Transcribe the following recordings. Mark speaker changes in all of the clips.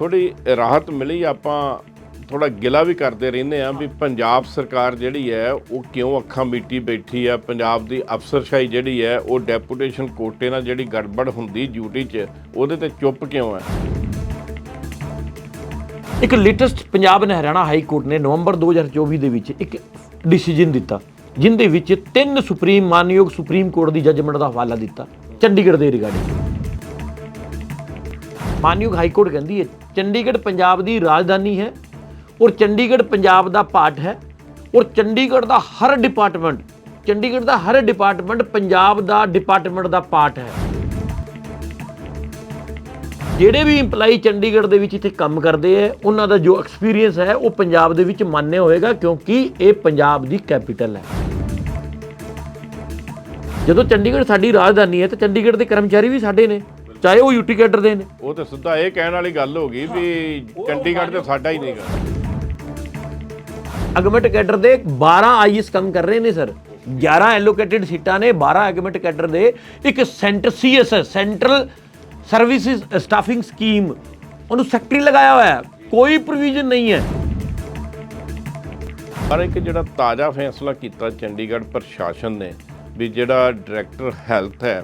Speaker 1: ਥੋੜੀ ਰਾਹਤ ਮਿਲੀ, ਆਪਾਂ ਥੋੜਾ ਗਿਲਾ ਵੀ ਕਰਦੇ ਰਹਿੰਦੇ ਆ ਵੀ ਪੰਜਾਬ ਸਰਕਾਰ ਜਿਹੜੀ ਹੈ, ਉਹ ਕਿਉਂ ਅੱਖਾਂ ਮੀਟੀ ਬੈਠੀ ਆ ਪੰਜਾਬ ਦੀ ਅਫਸਰਸ਼ਾਹੀ ਜਿਹੜੀ ਹੈ, ਉਹ ਡੈਪੂਟੇਸ਼ਨ ਕੋਟੇ ਨਾਲ ਜਿਹੜੀ ਗੜਬੜ ਹੁੰਦੀ ਡਿਊਟੀ 'ਚ, ਉਹਦੇ ਤੇ ਚੁੱਪ ਕਿਉਂ ਹੈ?
Speaker 2: ਇੱਕ latest Punjab and Haryana high court ਨੇ ਨਵੰਬਰ 2024 ਦੇ ਵਿੱਚ ਇੱਕ ਡਿਸੀਜਨ ਦਿੱਤਾ, ਜਿੰਦੇ ਵਿੱਚ ਤਿੰਨ ਸੁਪਰੀਮ, ਮਾਨਯੋਗ ਸੁਪਰੀਮ ਕੋਰਟ ਦੀ ਜੱਜਮੈਂਟ ਦਾ ਹਵਾਲਾ ਦਿੱਤਾ, ਚੰਡੀਗੜ੍ਹ ਦੇ ਰਿਗਾਰਡਿੰਗ ਮਾਨਯੋਗ ਹਾਈ ਕੋਰਟ ਕਹਿੰਦੀ ਹੈ ਚੰਡੀਗੜ੍ਹ ਪੰਜਾਬ ਦੀ ਰਾਜਧਾਨੀ ਹੈ ਔਰ ਚੰਡੀਗੜ੍ਹ ਪੰਜਾਬ ਦਾ ਪਾਰਟ ਹੈ ਔਰ ਚੰਡੀਗੜ੍ਹ ਦਾ ਹਰ ਡਿਪਾਰਟਮੈਂਟ, ਚੰਡੀਗੜ੍ਹ ਦਾ ਹਰ ਡਿਪਾਰਟਮੈਂਟ ਪੰਜਾਬ ਦਾ ਡਿਪਾਰਟਮੈਂਟ ਦਾ ਪਾਰਟ ਹੈ। ਜਿਹੜੇ ਵੀ EMPLOYE ਚੰਡੀਗੜ੍ਹ ਦੇ ਵਿੱਚ ਇੱਥੇ ਕੰਮ ਕਰਦੇ ਹੈ, ਉਹਨਾਂ ਦਾ ਜੋ ਐਕਸਪੀਰੀਅੰਸ ਹੈ, ਉਹ ਪੰਜਾਬ ਦੇ ਵਿੱਚ ਮਾਨਿਆ ਹੋਏਗਾ ਕਿਉਂਕਿ ਇਹ ਪੰਜਾਬ ਦੀ ਕੈਪੀਟਲ ਹੈ। ਜਦੋਂ ਚੰਡੀਗੜ੍ਹ ਸਾਡੀ ਰਾਜਧਾਨੀ ਹੈ, ਤਾਂ ਚੰਡੀਗੜ੍ਹ ਦੇ ਕਰਮਚਾਰੀ ਵੀ ਸਾਡੇ ਨੇ। ਚਾਹੇ ਉਹ ਯੂਟੀ ਕੈਡਰ ਦੇ ਨੇ।
Speaker 1: ਉਹ ਤੇ ਸਿੱਧਾ ਇਹ ਕਹਿਣ ਵਾਲੀ ਗੱਲ ਹੋ ਗਈ ਵੀ ਚੰਡੀਗੜ੍ਹ ਤੇ ਸਾਡਾ ਹੀ ਨਹੀਂਗਾ
Speaker 2: ਐਗਮੈਂਟ ਕੈਡਰ ਦੇ 12 ਆਈਐਸ ਕੰਮ ਕਰ ਰਹੇ ਨੇ ਸਰ। 11 ਐਲੋਕੇਟਿਡ ਸੀਟਾਂ ਨੇ 12 ਐਗਮੈਂਟ ਕੈਡਰ ਦੇ। ਇੱਕ centre CSS central services staffing scheme ਉਹਨੂੰ ਸੈਕਟਰੀ ਲਗਾਇਆ ਹੋਇਆ ਹੈ। ਕੋਈ ਪ੍ਰੋਵੀਜ਼ਨ ਨਹੀਂ ਹੈ।
Speaker 1: ਪਰ ਇੱਕ ਜਿਹੜਾ ਤਾਜ਼ਾ ਫੈਸਲਾ ਕੀਤਾ ਚੰਡੀਗੜ੍ਹ ਪ੍ਰਸ਼ਾਸਨ ਨੇ ਵੀ ਜਿਹੜਾ ਡਾਇਰੈਕਟਰ ਹੈਲਥ ਹੈ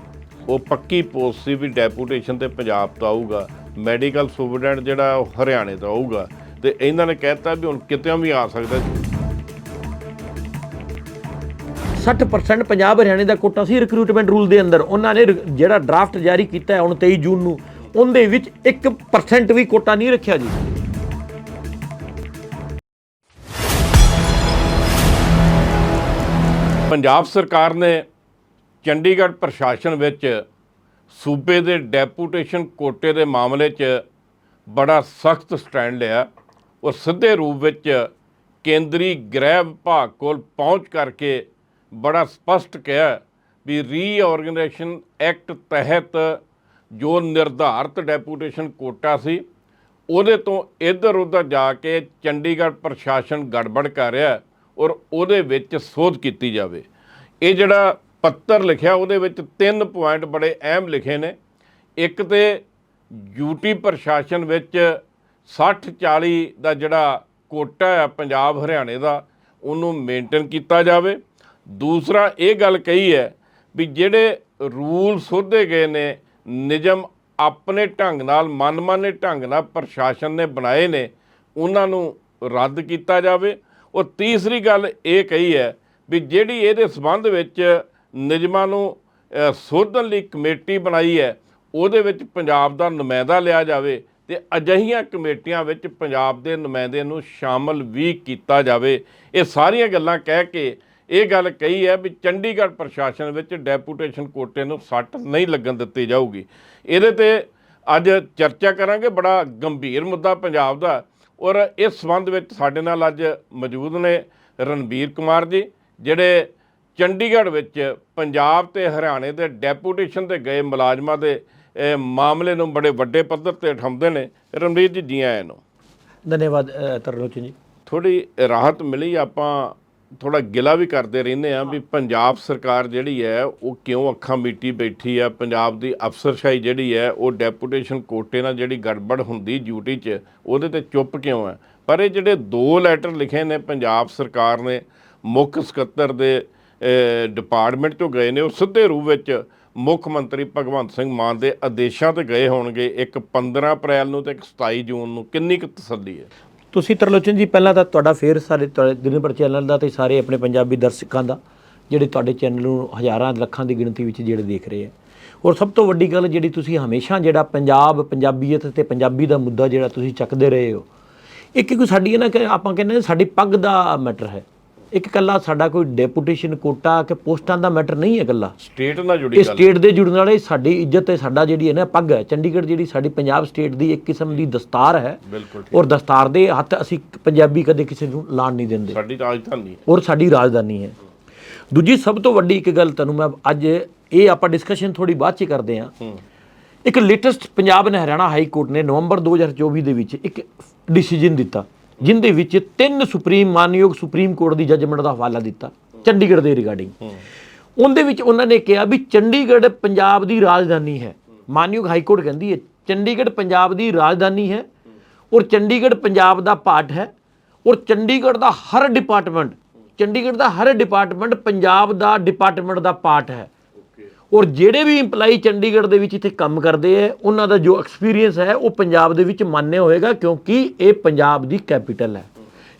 Speaker 1: ਉਹ ਪੱਕੀ ਪੋਸਟ ਸੀ ਵੀ ਡੈਪੂਟੇਸ਼ਨ ਤੇ ਪੰਜਾਬ ਤੋਂ ਆਊਗਾ ਮੈਡੀਕਲ ਸੁਪਰਡੈਂਟ ਜਿਹੜਾ ਉਹ ਹਰਿਆਣੇ ਤੋਂ ਆਊਗਾ ਤੇ ਇਹਨਾਂ ਨੇ ਕਹਿਤਾ ਵੀ ਹੁਣ ਕਿਤੇ ਵੀ ਆ ਸਕਦਾ
Speaker 2: 60% ਪੰਜਾਬ ਹਰਿਆਣੇ ਦਾ ਕੋਟਾ ਸੀ ਰਿਕਰੂਟਮੈਂਟ ਰੂਲ ਦੇ ਅੰਦਰ। ਉਹਨਾਂ ਨੇ ਜਿਹੜਾ ਡਰਾਫਟ ਜਾਰੀ ਕੀਤਾ ਹੈ ਹੁਣ 23 ਜੂਨ ਨੂੰ ਉਹਦੇ ਵਿੱਚ 1% ਵੀ ਕੋਟਾ ਨਹੀਂ ਰੱਖਿਆ ਜੀ।
Speaker 1: ਪੰਜਾਬ ਸਰਕਾਰ ਨੇ ਚੰਡੀਗੜ੍ਹ ਪ੍ਰਸ਼ਾਸਨ ਵਿੱਚ ਸੂਬੇ ਦੇ ਡੈਪੂਟੇਸ਼ਨ ਕੋਟੇ ਦੇ ਮਾਮਲੇ 'ਚ ਬੜਾ ਸਖਤ ਸਟੈਂਡ ਲਿਆ। ਔਰ ਸਿੱਧੇ ਰੂਪ ਵਿੱਚ ਕੇਂਦਰੀ ਗ੍ਰਹਿ ਵਿਭਾਗ ਕੋਲ ਪਹੁੰਚ ਕਰਕੇ ਬੜਾ ਸਪਸ਼ਟ ਕਿਹਾ ਵੀ ਰੀਆਰਗੇਨਾਈਜੇਸ਼ਨ ਐਕਟ ਤਹਿਤ ਜੋ ਨਿਰਧਾਰਤ ਡੈਪੂਟੇਸ਼ਨ ਕੋਟਾ ਸੀ, ਉਹਦੇ ਤੋਂ ਇੱਧਰ ਉੱਧਰ ਜਾ ਕੇ ਚੰਡੀਗੜ੍ਹ ਪ੍ਰਸ਼ਾਸਨ ਗੜਬੜ ਕਰ ਰਿਹਾ ਔਰ ਉਹਦੇ ਵਿੱਚ ਸੋਧ ਕੀਤੀ ਜਾਵੇ। ਇਹ ਜਿਹੜਾ ਪੱਤਰ ਲਿਖਿਆ, ਉਹਦੇ ਵਿੱਚ ਤਿੰਨ ਪੁਆਇੰਟ ਬੜੇ ਅਹਿਮ ਲਿਖੇ ਨੇ। ਇੱਕ ਤੇ ਯੂਟੀ ਪ੍ਰਸ਼ਾਸਨ ਵਿੱਚ 60 40 ਦਾ ਜਿਹੜਾ ਕੋਟਾ ਹੈ ਪੰਜਾਬ ਹਰਿਆਣੇ ਦਾ, ਉਹਨੂੰ ਮੇਨਟੇਨ ਕੀਤਾ ਜਾਵੇ। ਦੂਸਰਾ ਇਹ ਗੱਲ ਕਹੀ ਹੈ ਵੀ ਜਿਹੜੇ ਰੂਲ ਸੋਧੇ ਗਏ ਨੇ, ਨਿਯਮ ਆਪਣੇ ਢੰਗ ਨਾਲ, ਮਨਮਾਨੇ ਢੰਗ ਨਾਲ ਪ੍ਰਸ਼ਾਸਨ ਨੇ ਬਣਾਏ ਨੇ, ਉਹਨਾਂ ਨੂੰ ਰੱਦ ਕੀਤਾ ਜਾਵੇ। ਔਰ ਤੀਸਰੀ ਗੱਲ ਇਹ ਕਹੀ ਹੈ ਵੀ ਜਿਹੜੀ ਇਹਦੇ ਸੰਬੰਧ ਵਿੱਚ ਨਿਯਮਾਂ ਨੂੰ ਸੋਧਣ ਲਈ ਕਮੇਟੀ ਬਣਾਈ ਹੈ, ਉਹਦੇ ਵਿੱਚ ਪੰਜਾਬ ਦਾ ਨੁਮਾਇੰਦਾ ਲਿਆ ਜਾਵੇ ਤੇ ਅਜਿਹੀਆਂ ਕਮੇਟੀਆਂ ਵਿੱਚ ਪੰਜਾਬ ਦੇ ਨੁਮਾਇੰਦੇ ਨੂੰ ਸ਼ਾਮਲ ਵੀ ਕੀਤਾ ਜਾਵੇ। ਇਹ ਸਾਰੀਆਂ ਗੱਲਾਂ ਕਹਿ ਕੇ ਇਹ ਗੱਲ ਕਹੀ ਹੈ ਵੀ ਚੰਡੀਗੜ੍ਹ ਪ੍ਰਸ਼ਾਸਨ ਵਿੱਚ ਡੈਪੂਟੇਸ਼ਨ ਕੋਟੇ ਨੂੰ ਸੱਟ ਨਹੀਂ ਲੱਗਣ ਦਿੱਤੀ ਜਾਊਗੀ। ਇਹਦੇ ਤੇ ਅੱਜ ਚਰਚਾ ਕਰਾਂਗੇ, ਬੜਾ ਗੰਭੀਰ ਮੁੱਦਾ ਪੰਜਾਬ ਦਾ ਔਰ ਇਸ ਸੰਬੰਧ ਵਿੱਚ ਸਾਡੇ ਨਾਲ ਅੱਜ ਮੌਜੂਦ ਨੇ ਰਣਬੀਰ ਕੁਮਾਰ ਜੀ, ਜਿਹੜੇ ਚੰਡੀਗੜ੍ਹ ਵਿੱਚ ਪੰਜਾਬ ਤੇ ਹਰਿਆਣੇ ਦੇ ਡੈਪੂਟੇਸ਼ਨ ਤੇ ਗਏ ਮੁਲਾਜ਼ਮਾਂ ਦੇ ਇਹ ਮਾਮਲੇ ਨੂੰ ਬੜੇ ਵੱਡੇ ਪੱਧਰ ਤੇ ਉਠਾਉਂਦੇ ਨੇ। ਰਣਬੀਰ ਜੀ ਜੀ ਆਇਆਂ ਨੂੰ।
Speaker 2: ਧੰਨਵਾਦ ਤਰਲੋਚਨ ਜੀ।
Speaker 1: ਥੋੜੀ ਰਾਹਤ ਮਿਲੀ ਆਪਾਂ ਥੋੜਾ ਗਿਲਾ ਵੀ ਕਰਦੇ ਰਹਿੰਦੇ ਆ ਵੀ ਪੰਜਾਬ ਸਰਕਾਰ ਜਿਹੜੀ ਹੈ ਉਹ ਕਿਉਂ ਅੱਖਾਂ ਮੀਟੀ ਬੈਠੀ ਆ? ਪੰਜਾਬ ਦੀ ਅਫਸਰਸ਼ਾਹੀ ਜਿਹੜੀ ਹੈ ਉਹ ਡੈਪੂਟੇਸ਼ਨ ਕੋਟੇ ਨਾਲ ਜਿਹੜੀ ਗੜਬੜ ਹੁੰਦੀ ਡਿਊਟੀ 'ਚ ਉਹਦੇ ਤੇ ਚੁੱਪ ਕਿਉਂ ਹੈ? ਪਰ ਇਹ ਜਿਹੜੇ ਦੋ ਲੈਟਰ ਲਿਖੇ ਨੇ ਪੰਜਾਬ ਸਰਕਾਰ ਨੇ ਮੁੱਖ ਸਕੱਤਰ ਦੇ ਡਿਪਾਰਟਮੈਂਟ ਤੋਂ ਗਏ ਨੇ, ਉਹ ਸਿੱਧੇ ਰੂਪ ਵਿੱਚ ਮੁੱਖ ਮੰਤਰੀ ਭਗਵੰਤ ਸਿੰਘ ਮਾਨ ਦੇ ਆਦੇਸ਼ਾਂ ਤੇ ਗਏ ਹੋਣਗੇ। ਇੱਕ 15 ਅਪ੍ਰੈਲ ਨੂੰ ਤੇ ਇੱਕ 27 ਜੂਨ ਨੂੰ। ਕਿੰਨੀ ਕੁ ਤਸੱਲੀ ਹੈ?
Speaker 2: ਤੁਸੀਂ ਤਰਲੋਚਨ ਜੀ, ਪਹਿਲਾਂ ਤਾਂ ਤੁਹਾਡਾ ਫੇਰ ਸਾਰੇ ਤੁਹਾਡੇ ਦਿਨਭਰ ਚੈਨਲ ਦਾ ਤੇ ਸਾਰੇ ਆਪਣੇ ਪੰਜਾਬੀ ਦਰਸ਼ਕਾਂ ਦਾ, ਜਿਹੜੇ ਤੁਹਾਡੇ ਚੈਨਲ ਨੂੰ ਹਜ਼ਾਰਾਂ ਲੱਖਾਂ ਦੀ ਗਿਣਤੀ ਵਿੱਚ ਜਿਹੜੇ ਦੇਖ ਰਹੇ ਆ ਔਰ ਸਭ ਤੋਂ ਵੱਡੀ ਗੱਲ ਜਿਹੜੀ ਤੁਸੀਂ ਹਮੇਸ਼ਾ ਜਿਹੜਾ ਪੰਜਾਬ, ਪੰਜਾਬੀਅਤ ਤੇ ਪੰਜਾਬੀ ਦਾ ਮੁੱਦਾ ਜਿਹੜਾ ਤੁਸੀਂ ਚੱਕਦੇ ਰਹੇ ਹੋ ਇੱਕ ਕੋਈ ਸਾਡੀ ਇਹ ਨਾ ਕਿ ਆਪਾਂ ਕਹਿੰਦੇ ਸਾਡੀ ਪੱਗ ਦਾ ਮੈਟਰ ਹੈ। ਇੱਕ ਕੱਲਾ ਸਾਡਾ ਕੋਈ ਡੈਪੂਟੇਸ਼ਨ ਕੋਟਾ ਕਿ ਪੋਸਟਾਂ ਦਾ ਮੈਟਰ ਨਹੀਂ ਹੈ ਕੱਲਾ
Speaker 1: ਸਟੇਟ ਨਾਲ ਜੁੜੀ
Speaker 2: ਇਹ
Speaker 1: ਗੱਲ।
Speaker 2: ਸਟੇਟ ਦੇ ਜੁੜਨ ਵਾਲੇ ਸਾਡੀ ਇੱਜ਼ਤ ਤੇ ਸਾਡਾ ਜਿਹੜੀ ਹੈ ਨਾ ਪੱਗ ਹੈ। ਚੰਡੀਗੜ੍ਹ ਜਿਹੜੀ ਸਾਡੀ ਪੰਜਾਬ ਸਟੇਟ ਦੀ ਇੱਕ ਕਿਸਮ ਦੀ ਦਸਤਾਰ ਹੈ
Speaker 1: ਬਿਲਕੁਲ
Speaker 2: ਔਰ ਦਸਤਾਰ ਦੇ ਹੱਥ ਅਸੀਂ ਪੰਜਾਬੀ ਕਦੇ ਕਿਸੇ ਨੂੰ ਲਾਣ ਨਹੀਂ ਦਿੰਦੇ।
Speaker 1: ਸਾਡੀ ਰਾਜਧਾਨੀ ਹੈ।
Speaker 2: ਔਰ ਸਾਡੀ ਰਾਜਧਾਨੀ ਹੈ। ਦੂਜੀ ਸਭ ਤੋਂ ਵੱਡੀ ਇੱਕ ਗੱਲ ਤੁਹਾਨੂੰ ਮੈਂ ਅੱਜ ਇਹ ਆਪਾਂ ਡਿਸਕਸ਼ਨ ਥੋੜੀ ਬਾਅਦ ਚ ਕਰਦੇ ਹਾਂ। ਇੱਕ latest Punjab and Haryana high court ਨੇ ਨਵੰਬਰ 2024 ਦੇ ਵਿੱਚ ਇੱਕ ਡਿਸੀਜਨ ਦਿੱਤਾ। ਜਿੰਦੇ ਵਿੱਚ ਤਿੰਨ ਸੁਪਰੀਮ ਮਾਨਯੋਗ ਸੁਪਰੀਮ ਕੋਰਟ ਦੀ ਜੱਜਮੈਂਟ ਦਾ ਹਵਾਲਾ ਦਿੱਤਾ ਚੰਡੀਗੜ੍ਹ ਦੇ ਰਿਗਾਰਡਿੰਗ ਉਹਦੇ ਵਿੱਚ ਉਹਨਾਂ ਨੇ ਕਿਹਾ ਵੀ ਚੰਡੀਗੜ੍ਹ ਪੰਜਾਬ ਦੀ ਰਾਜਧਾਨੀ ਹੈ। ਮਾਨਯੋਗ ਹਾਈ ਕੋਰਟ ਕਹਿੰਦੀ ਹੈ ਚੰਡੀਗੜ੍ਹ ਪੰਜਾਬ ਦੀ ਰਾਜਧਾਨੀ ਹੈ ਔਰ ਚੰਡੀਗੜ੍ਹ ਪੰਜਾਬ ਦਾ ਪਾਰਟ ਹੈ ਔਰ ਚੰਡੀਗੜ੍ਹ ਦਾ ਹਰ ਡਿਪਾਰਟਮੈਂਟ ਚੰਡੀਗੜ੍ਹ ਦਾ ਹਰ ਡਿਪਾਰਟਮੈਂਟ ਪੰਜਾਬ ਦਾ ਡਿਪਾਰਟਮੈਂਟ ਦਾ ਪਾਰਟ ਹੈ। ਔਰ ਜਿਹੜੇ ਵੀ EMPLOYE ਚੰਡੀਗੜ੍ਹ ਦੇ ਵਿੱਚ ਇੱਥੇ ਕੰਮ ਕਰਦੇ ਹੈ ਉਹਨਾਂ ਦਾ ਜੋ ਐਕਸਪੀਰੀਅੰਸ ਹੈ, ਉਹ ਪੰਜਾਬ ਦੇ ਵਿੱਚ ਮਾਨਿਆ ਹੋਏਗਾ ਕਿਉਂਕਿ ਇਹ ਪੰਜਾਬ ਦੀ ਕੈਪੀਟਲ ਹੈ।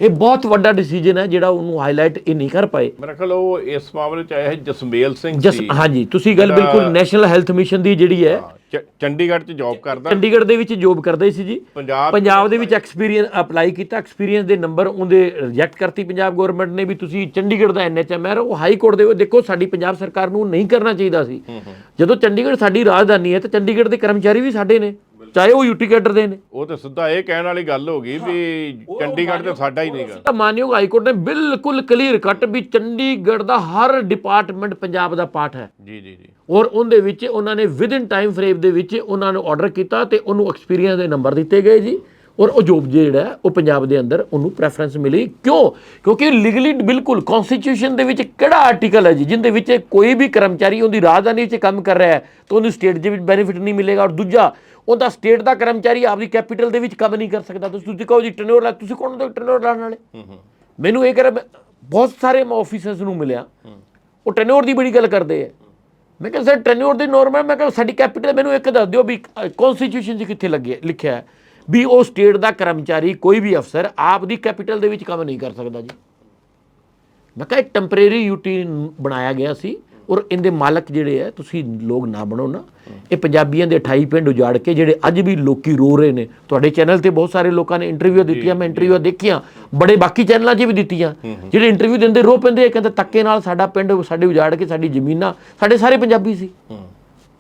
Speaker 2: ਇਹ ਬਹੁਤ ਵੱਡਾ ਡਿਸੀਜਨ ਹੈ ਜਿਹੜਾ ਉਹਨੂੰ ਹਾਈਲਾਈਟ ਇਹ ਨਹੀਂ ਕਰ ਪਾਏ।
Speaker 1: ਮੇਰਾ ਖਿਆਲ ਉਹ ਇਸ ਮਾਮਲੇ ਚ ਆਇਆ ਹੈ ਜਸਮੇਲ ਸਿੰਘ
Speaker 2: ਜਸ
Speaker 1: ਸੀ।
Speaker 2: ਹਾਂਜੀ ਤੁਸੀਂ ਗੱਲ ਬਿਲਕੁਲ ਨੈਸ਼ਨਲ ਹੈਲਥ ਮਿਸ਼ਨ ਦੀ ਜਿਹੜੀ ਹੈ।
Speaker 1: ਚ- ਚੰਡੀਗੜ੍ਹ ਚ ਜੌਬ ਕਰਦਾ।
Speaker 2: ਚੰਡੀਗੜ੍ਹ ਦੇ ਵਿੱਚ ਜੋਬ ਕਰਦੇ ਸੀ ਜੀ।
Speaker 1: ਪੰਜਾਬ
Speaker 2: ਪੰਜਾਬ ਦੇ ਵਿੱਚ ਐਕਸਪੀਰੀਅੰਸ ਅਪਲਾਈ ਕੀਤਾ ਐਕਸਪੀਰੀਅੰਸ ਦੇ ਨੰਬਰ ਉਹਦੇ ਰਿਜੈਕਟ ਕਰਤੀ ਪੰਜਾਬ ਗਵਰਨਮੈਂਟ ਨੇ ਵੀ ਤੁਸੀਂ ਚੰਡੀਗੜ੍ਹ ਦਾ ਐਨਐਚਐਮ ਹੈ ਉਹ ਹਾਈ ਕੋਰਟ ਦੇ ਵਿੱਚ ਦੇਖੋ ਸਾਡੀ ਪੰਜਾਬ ਸਰਕਾਰ ਨੂੰ ਨਹੀਂ ਕਰਨਾ ਚਾਹੀਦਾ ਸੀ। ਜਦੋਂ ਚੰਡੀਗੜ੍ਹ ਸਾਡੀ ਰਾਜਧਾਨੀ ਹੈ ਤਾਂ ਚੰਡੀਗੜ੍ਹ ਦੇ ਕਰਮਚਾਰੀ ਵੀ ਸਾਡੇ ਨੇ। ਚਾਹੇ ਉਹ ਯੂਟੀ ਕੈਡਰ ਦੇ ਨੇ।
Speaker 1: ਉਹ ਤੇ ਸਿੱਧਾ ਇਹ ਕਹਿਣ ਵਾਲੀ ਗੱਲ ਹੋ ਗਈ ਵੀ ਚੰਡੀਗੜ੍ਹ ਤੇ ਸਾਡਾ ਹੀ ਨਹੀਂਗਾ।
Speaker 2: ਤਾਂ ਮਾਨਯੋਗ ਹਾਈ ਕੋਰਟ ਨੇ ਬਿਲਕੁਲ ਕਲੀਅਰ ਕੱਟ ਵੀ ਚੰਡੀਗੜ੍ਹ ਦਾ ਹਰ ਡਿਪਾਰਟਮੈਂਟ ਪੰਜਾਬ ਦਾ ਪਾਰਟ ਹੈ।
Speaker 1: ਜੀ ਜੀ ਜੀ।
Speaker 2: ਔਰ ਉਹਦੇ ਵਿੱਚ ਉਹਨਾਂ ਨੇ ਵਿਦ ਇਨ ਟਾਈਮ ਫਰੇਮ ਦੇ ਵਿੱਚ ਉਹਨਾਂ ਨੂੰ ਆਰਡਰ ਕੀਤਾ ਤੇ ਉਹਨੂੰ ਐਕਸਪੀਰੀਅੰਸ ਦੇ ਨੰਬਰ ਦਿੱਤੇ ਗਏ ਜੀ। ਔਰ ਉਹ ਜੋਬ ਜਿਹੜਾ ਉਹ ਪੰਜਾਬ ਦੇ ਅੰਦਰ ਉਹਨੂੰ ਪ੍ਰੈਫਰੈਂਸ ਮਿਲੀ। ਕਿਉਂ? ਕਿਉਂਕਿ ਲੀਗਲੀ ਬਿਲਕੁਲ ਕਨਸਟੀਟਿਊਸ਼ਨ ਦੇ ਵਿੱਚ ਕਿਹੜਾ ਆਰਟੀਕਲ ਹੈ ਜੀ ਜਿੰਦੇ ਵਿੱਚ ਕੋਈ ਵੀ ਕਰਮਚਾਰੀ ਉਹਦੀ ਰਾਜਧਾਨੀ ਵਿੱਚ ਕੰਮ ਕਰ ਰਿਹਾ ਹੈ ਤਾਂ ਉਹਨੂੰ ਸਟੇਟ ਦੇ ਵਿੱਚ ਬੈਨੀਫਿਟ ਨਹੀਂ ਮਿਲੇਗਾ। ਔਰ ਦੂਜਾ ਉਹਦਾ ਸਟੇਟ ਦਾ ਕਰਮਚਾਰੀ ਆਪਦੀ ਕੈਪੀਟਲ ਦੇ ਵਿੱਚ ਕੰਮ ਨਹੀਂ ਕਰ ਸਕਦਾ। ਤੁਸੀਂ ਤੁਸੀਂ ਕਹੋ ਜੀ ਟੈਨੋਰ ਲਾ ਤੁਸੀਂ ਕੌਣ ਹੋ ਟੈਨੋਰ ਲਾਉਣ ਵਾਲੇ? ਮੈਨੂੰ ਇਹ ਕਰ ਬਹੁਤ ਸਾਰੇ ਆਫੀਸਰਸ ਨੂੰ ਮਿਲਿਆ। ਉਹ ਟੈਨੋਰ ਦੀ ਬੜੀ ਗੱਲ ਕਰਦੇ ਆ। ਮੈਂ ਕਿਹਾ ਸਰ ਟੈਨਿਓਰ ਦੀ ਨੋਰਮਲ ਮੈਂ ਕਿਹਾ ਸਾਡੀ ਕੈਪੀਟਲ ਮੈਨੂੰ ਇੱਕ ਦੱਸ ਦਿਓ ਵੀ ਕਨਸਟੀਟਿਊਸ਼ਨ 'ਚ ਕਿੱਥੇ ਲੱਗਿਆ ਲਿਖਿਆ ਹੈ ਵੀ ਉਹ ਸਟੇਟ ਦਾ ਕਰਮਚਾਰੀ ਕੋਈ ਵੀ ਅਫਸਰ ਆਪ ਦੀ ਕੈਪੀਟਲ ਦੇ ਵਿੱਚ ਕੰਮ ਨਹੀਂ ਕਰ ਸਕਦਾ ਜੀ। ਮੈਂ ਕਿਹਾ ਟੈਂਪਰੇਰੀ ਯੂਟੀ ਬਣਾਇਆ ਗਿਆ ਸੀ। ਔਰ ਇਹਦੇ ਮਾਲਕ ਜਿਹੜੇ ਹੈ ਤੁਸੀਂ ਲੋਕ ਨਾ ਬਣੋ ਨਾ। ਇਹ ਪੰਜਾਬੀਆਂ ਦੇ 28 ਪਿੰਡ ਉਜਾੜ ਕੇ ਜਿਹੜੇ ਅੱਜ ਵੀ ਲੋਕੀ ਰੋ ਰਹੇ ਨੇ। ਤੁਹਾਡੇ ਚੈਨਲ ਤੇ ਬਹੁਤ ਸਾਰੇ ਲੋਕਾਂ ਨੇ ਇੰਟਰਵਿਊ ਦਿੱਤੀਆਂ ਮੈਂ ਇੰਟਰਵਿਊ ਦੇਖੀਆਂ। ਬੜੇ ਬਾਕੀ ਚੈਨਲਾਂ 'ਚ ਵੀ ਦਿੱਤੀਆਂ। ਜਿਹੜੇ ਇੰਟਰਵਿਊ ਦਿੰਦੇ ਰੋ ਪੈਂਦੇ ਆ, ਕਹਿੰਦੇ ਤੱਕੇ ਨਾਲ ਸਾਡਾ ਪਿੰਡ ਸਾਡੇ ਉਜਾੜ ਕੇ ਸਾਡੀ ਜ਼ਮੀਨਾਂ ਸਾਡੇ ਸਾਰੇ ਪੰਜਾਬੀ ਸੀ।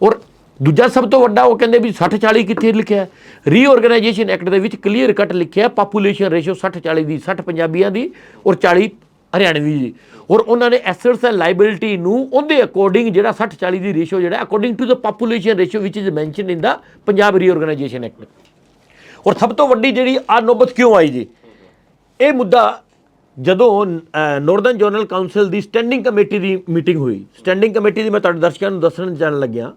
Speaker 2: ਔਰ ਦੂਜਾ ਸਭ ਤੋਂ ਵੱਡਾ ਉਹ ਕਹਿੰਦੇ ਵੀ 60 40 ਕਿੱਥੇ ਲਿਖਿਆ ਹੈ? ਰੀਆਰਗੇਨਾਈਜੇਸ਼ਨ ਐਕਟ ਦੇ ਵਿੱਚ ਕਲੀਅਰ ਕੱਟ ਲਿਖਿਆ ਪਾਪੂਲੇਸ਼ਨ ਰੇਸ਼ੋ 60 40 ਦੀ 60 ਪੰਜਾਬੀਆਂ ਦੀ ਔਰ 40 ਹਰਿਆਣੇ ਦੀ ਔਰ ਉਹਨਾਂ ਨੇ ਐਸੈਟਸ ਐਂਡ ਲਾਇਬਿਲਿਟੀ ਨੂੰ ਉਹਦੇ ਅਕੋਰਡਿੰਗ ਜਿਹੜਾ 60 40 ਦੀ ਰੇਸ਼ੋ ਜਿਹੜਾ according to the population ratio which is mention in the Punjab reorganisation act ਔਰ ਸਭ ਤੋਂ ਵੱਡੀ ਜਿਹੜੀ ਆ ਨੌਬਤ ਕਿਉਂ ਆਈ ਜੀ? ਇਹ ਮੁੱਦਾ ਜਦੋਂ ਨਾਰਥਰਨ ਜਨਰਲ ਕਾਉਂਸਲ ਦੀ ਸਟੈਂਡਿੰਗ ਕਮੇਟੀ ਦੀ ਮੀਟਿੰਗ ਹੋਈ। ਸਟੈਂਡਿੰਗ ਕਮੇਟੀ ਦੀ ਮੈਂ ਤੁਹਾਡੇ ਦਰਸ਼ਕਾਂ ਨੂੰ ਦੱਸਣ ਜਾਣ ਲੱਗਿਆ।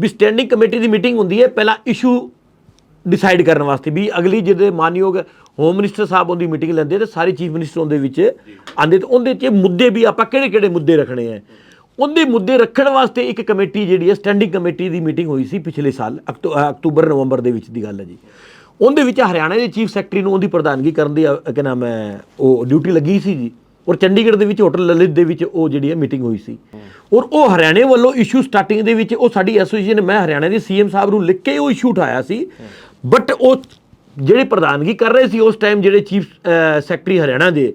Speaker 2: ਵੀ ਸਟੈਂਡਿੰਗ ਕਮੇਟੀ ਦੀ ਮੀਟਿੰਗ ਹੁੰਦੀ ਹੈ, ਪਹਿਲਾਂ ਇਸ਼ੂ ਡਿਸਾਈਡ ਕਰਨ ਵਾਸਤੇ ਵੀ ਅਗਲੀ ਜਿਹਦੇ ਮਾਨਯੋਗ ਹੋਮ ਮਿਨਿਸਟਰ ਸਾਹਿਬ ਉਹਦੀ ਮੀਟਿੰਗ ਲੈਂਦੇ ਤੇ ਸਾਰੇ ਚੀਫ ਮਿਨਿਸਟਰ ਉਹਦੇ ਵਿੱਚ ਆਂਦੇ ਤੇ ਉਹਦੇ 'ਚ ਮੁੱਦੇ ਵੀ ਆਪਾਂ ਕਿਹੜੇ ਕਿਹੜੇ ਮੁੱਦੇ ਰੱਖਣੇ ਆ? ਉਹਦੇ ਮੁੱਦੇ ਰੱਖਣ ਵਾਸਤੇ ਇੱਕ ਕਮੇਟੀ ਜਿਹੜੀ ਹੈ ਸਟੈਂਡਿੰਗ ਕਮੇਟੀ ਦੀ ਮੀਟਿੰਗ ਹੋਈ ਸੀ ਪਿਛਲੇ ਸਾਲ ਅਕਤੂ- ਅਕਤੂਬਰ ਨਵੰਬਰ ਦੇ ਵਿੱਚ ਦੀ ਗੱਲ ਹੈ ਜੀ। ਉਹਦੇ ਵਿੱਚ ਹਰਿਆਣਾ ਦੇ ਚੀਫ ਸੈਕਟਰੀ ਨੂੰ ਉਹਦੀ ਪ੍ਰਧਾਨਗੀ ਕਰਨ ਦੀ ਅ, ਕਿ ਨਾਮ ਹੈ ਉਹ ਡਿਊਟੀ ਲੱਗੀ ਸੀ ਜੀ। ਔਰ ਚੰਡੀਗੜ੍ਹ ਦੇ ਵਿੱਚ ਹੋਟਲ ਲਲਿਤ ਦੇ ਵਿੱਚ ਉਹ ਜਿਹੜੀ ਹੈ ਮੀਟਿੰਗ ਹੋਈ ਸੀ। ਔਰ ਉਹ ਹਰਿਆਣੇ ਵੱਲੋਂ ਇਸ਼ੂ ਸਟਾਰਟਿੰਗ ਦੇ ਵਿੱਚ ਉਹ ਸਾਡੀ ਐਸੋਸੀਏਸ਼ਨ ਮੈਂ ਹਰਿਆਣਾ ਦੇ ਸੀਐਮ ਸਾਹਿਬ ਨੂੰ ਲਿਖ ਕੇ ਉਹ ਇਸ਼ੂ ਉਠਾਇਆ ਸੀ। ਬਟ ਉਹ ਜਿਹੜੇ ਪ੍ਰਧਾਨਗੀ ਕਰ ਰਹੇ ਸੀ ਉਸ ਟਾਈਮ ਜਿਹੜੇ ਚੀਫ ਸੈਕਟਰੀ ਹਰਿਆਣਾ ਦੇ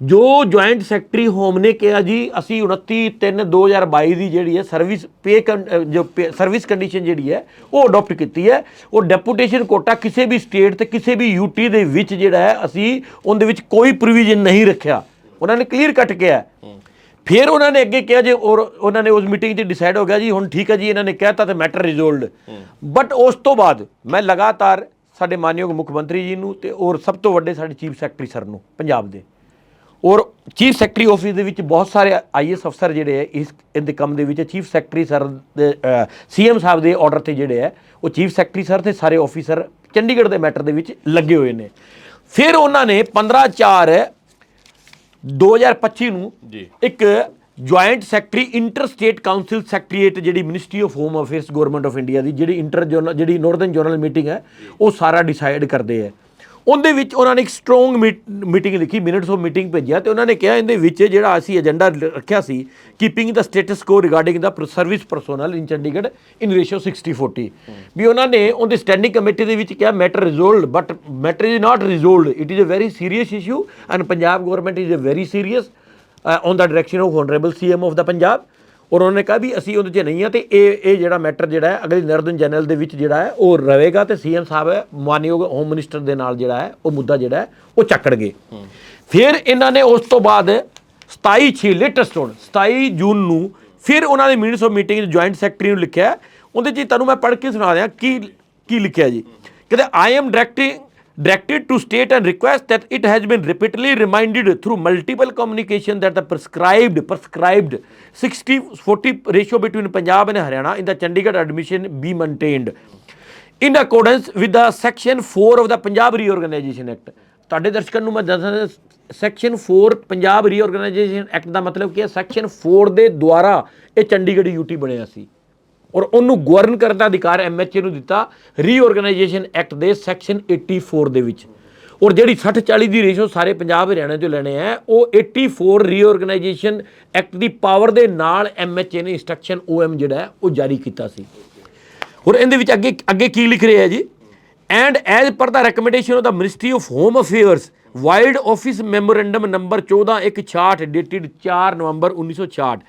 Speaker 2: ਜੋ ਜੁਆਇੰਟ ਸੈਕਟਰੀ ਹੋਮ ਨੇ ਕਿਹਾ ਜੀ ਅਸੀਂ 29 3 2022 ਦੀ ਜਿਹੜੀ ਹੈ ਸਰਵਿਸ ਪੇ ਜੋ ਸਰਵਿਸ ਕੰਡੀਸ਼ਨ ਜਿਹੜੀ ਹੈ ਉਹ ਅਡਾਪਟ ਕੀਤੀ ਹੈ। ਉਹ ਡੈਪੂਟੇਸ਼ਨ ਕੋਟਾ ਕਿਸੇ ਵੀ ਸਟੇਟ ਤੇ ਕਿਸੇ ਵੀ ਯੂਟੀ ਦੇ ਵਿੱਚ ਜਿਹੜਾ ਹੈ ਅਸੀਂ ਉਹਦੇ ਵਿੱਚ ਕੋਈ ਪ੍ਰੋਵੀਜ਼ਨ ਨਹੀਂ ਰੱਖਿਆ। ਉਹਨਾਂ ਨੇ ਕਲੀਅਰ ਕੱਟ ਕਿਹਾ। ਫਿਰ ਉਹਨਾਂ ਨੇ ਅੱਗੇ ਕਿਹਾ ਜੇ ਔਰ ਉਹਨਾਂ ਨੇ ਉਸ ਮੀਟਿੰਗ 'ਚ ਡਿਸਾਈਡ ਹੋ ਗਿਆ ਜੀ ਹੁਣ ਠੀਕ ਹੈ ਜੀ ਇਹਨਾਂ ਨੇ ਕਹਿਤਾ ਤੇ ਮੈਟਰ ਰਿਜ਼ੋਲਵਡ ਬਟ ਉਸ ਤੋਂ ਬਾਅਦ ਮੈਂ ਲਗਾਤਾਰ ਸਾਡੇ ਮਾਨਯੋਗ ਮੁੱਖ ਮੰਤਰੀ ਜੀ ਨੂੰ ਤੇ ਔਰ ਸਭ ਤੋਂ ਵੱਡੇ ਸਾਡੇ ਚੀਫ ਸੈਕਟਰੀ ਸਰ ਨੂੰ ਪੰਜਾਬ ਦੇ ਔਰ ਚੀਫ ਸੈਕਟਰੀ ਆਫਿਸ ਦੇ ਵਿੱਚ ਬਹੁਤ ਸਾਰੇ ਆਈਐਸ ਅਫਸਰ ਜਿਹੜੇ ਹੈ ਇਸ ਇਹਦੇ ਕੰਮ ਦੇ ਵਿੱਚ ਚੀਫ ਸੈਕਟਰੀ ਸਰ ਦੇ ਸੀਐਮ ਸਾਹਿਬ ਦੇ ਆਰਡਰ ਤੇ ਜਿਹੜੇ ਹੈ ਉਹ ਚੀਫ ਸੈਕਟਰੀ ਸਰ ਤੇ ਸਾਰੇ ਆਫੀਸਰ ਚੰਡੀਗੜ੍ਹ ਦੇ ਮੈਟਰ ਦੇ ਵਿੱਚ ਲੱਗੇ ਹੋਏ ਨੇ ਫਿਰ ਉਹਨਾਂ ਨੇ 15 4 2025 ਨੂੰ
Speaker 1: ਜੀ।
Speaker 2: ਇੱਕ joint secretary inter state council secretariat ਜਿਹੜੀ ministry of home affairs government of India ਦੀ ਜਿਹੜੀ ਇੰਟਰ ਜਨਰਲ ਜਿਹੜੀ ਨਾਰਥਰਨ ਜਨਰਲ ਮੀਟਿੰਗ ਹੈ, ਉਹ ਸਾਰਾ ਡਿਸਾਈਡ ਕਰਦੇ ਹੈ। ਉਹਦੇ ਵਿੱਚ ਉਹਨਾਂ ਨੇ ਇੱਕ ਸਟਰੋਂਗ ਮੀਟਿੰਗ ਲਿਖੀ ਮਿੰਟਸ ਆਫ ਮੀਟਿੰਗ ਭੇਜਿਆ ਤੇ ਉਹਨਾਂ ਨੇ ਕਿਹਾ ਇਹਦੇ ਵਿੱਚ ਜਿਹੜਾ ਅਸੀਂ ਏਜੰਡਾ ਰੱਖਿਆ ਸੀ keeping the status quo regarding the service personnel in Chandigarh in ratio 60 40 ਵੀ ਉਹਨਾਂ ਨੇ ਉਹਦੇ ਸਟੈਂਡਿੰਗ ਕਮੇਟੀ ਦੇ ਵਿੱਚ ਕਿਹਾ matter resolved but matter is not resolved it is a very serious issue and Punjab government is a very serious on the direction of honourable CM of the Punjab ਔਰ ਉਹਨਾਂ ਨੇ ਕਿਹਾ ਵੀ ਅਸੀਂ ਉਹਦੇ 'ਚ ਨਹੀਂ ਆ ਤੇ ਇਹ ਇਹ ਜਿਹੜਾ ਮੈਟਰ ਜਿਹੜਾ ਹੈ, ਅਗਲੀ ਨਰਦਨ ਜਨਰਲ ਦੇ ਵਿੱਚ ਜਿਹੜਾ ਹੈ, ਉਹ ਰਹੇਗਾ ਤੇ ਸੀਐਮ ਸਾਹਿਬ ਮਾਨਯੋਗ ਹੋਮ ਮਿਨਿਸਟਰ ਦੇ ਨਾਲ ਜਿਹੜਾ ਹੈ, ਉਹ ਮੁੱਦਾ ਜਿਹੜਾ ਹੈ, ਉਹ ਚੱਕਣਗੇ ਫਿਰ ਇਹਨਾਂ ਨੇ ਉਸ ਤੋਂ ਬਾਅਦ 27 6 ਲੇਟੈਸਟ ਹੁਣ 27 ਜੂਨ ਨੂੰ ਫਿਰ ਉਹਨਾਂ ਦੇ minutes of meeting joint secretary ਨੂੰ ਲਿਖਿਆ। ਉਹਦੇ 'ਚ ਤੁਹਾਨੂੰ ਮੈਂ ਪੜ੍ਹ ਕੇ ਸੁਣਾ ਦਿਆਂ ਕੀ ਕੀ ਲਿਖਿਆ ਜੀ। ਕਹਿੰਦੇ I am directing directed to state and request that it has been repeatedly reminded through multiple communication that the prescribed prescribed 60 40 ratio between Punjab and Haryana in the Chandigarh admission be maintained in accordance with the section 4 of the Punjab reorganisation act ਤੁਹਾਡੇ ਦਰਸ਼ਕਾਂ ਨੂੰ ਮੈਂ ਦੱਸਦਾ section 4 Punjab reorganisation act ਦਾ ਮਤਲਬ ਕੀ ਹੈ section 4 ਦੇ ਦੁਆਰਾ ਇਹ ਚੰਡੀਗੜ੍ਹ ਯੂਟੀ ਬਣਿਆ ਸੀ ਔਰ ਉਹਨੂੰ ਗਵਰਨ ਕਰਨ ਦਾ ਅਧਿਕਾਰ ਐਮਐਚਏ ਨੂੰ ਦਿੱਤਾ ਰੀਆਰਗੇਨਾਈਜੇਸ਼ਨ ਐਕਟ ਦੇ ਸੈਕਸ਼ਨ 84 ਦੇ ਵਿੱਚ। ਔਰ ਜਿਹੜੀ 60 40 ਦੀ ਰੇਸ਼ੋ ਸਾਰੇ ਪੰਜਾਬ ਹਰਿਆਣਾ ਚੋਂ ਲੈਣੇ ਆ, ਉਹ 84 ਰੀਆਰਗੇਨਾਈਜੇਸ਼ਨ ਐਕਟ ਦੀ ਪਾਵਰ ਦੇ ਨਾਲ ਐਮਐਚਏ ਨੇ ਇੰਸਟਰਕਸ਼ਨ ਓਐਮ ਜਿਹੜਾ ਉਹ ਜਾਰੀ ਕੀਤਾ ਸੀ। ਔਰ ਇਹਦੇ ਵਿੱਚ ਅੱਗੇ ਅੱਗੇ ਕੀ ਲਿਖ ਰਿਹਾ ਹੈ ਜੀ? And as per the recommendation of the ministry of home affairs vide office memorandum number 14166 dated 4 November 1966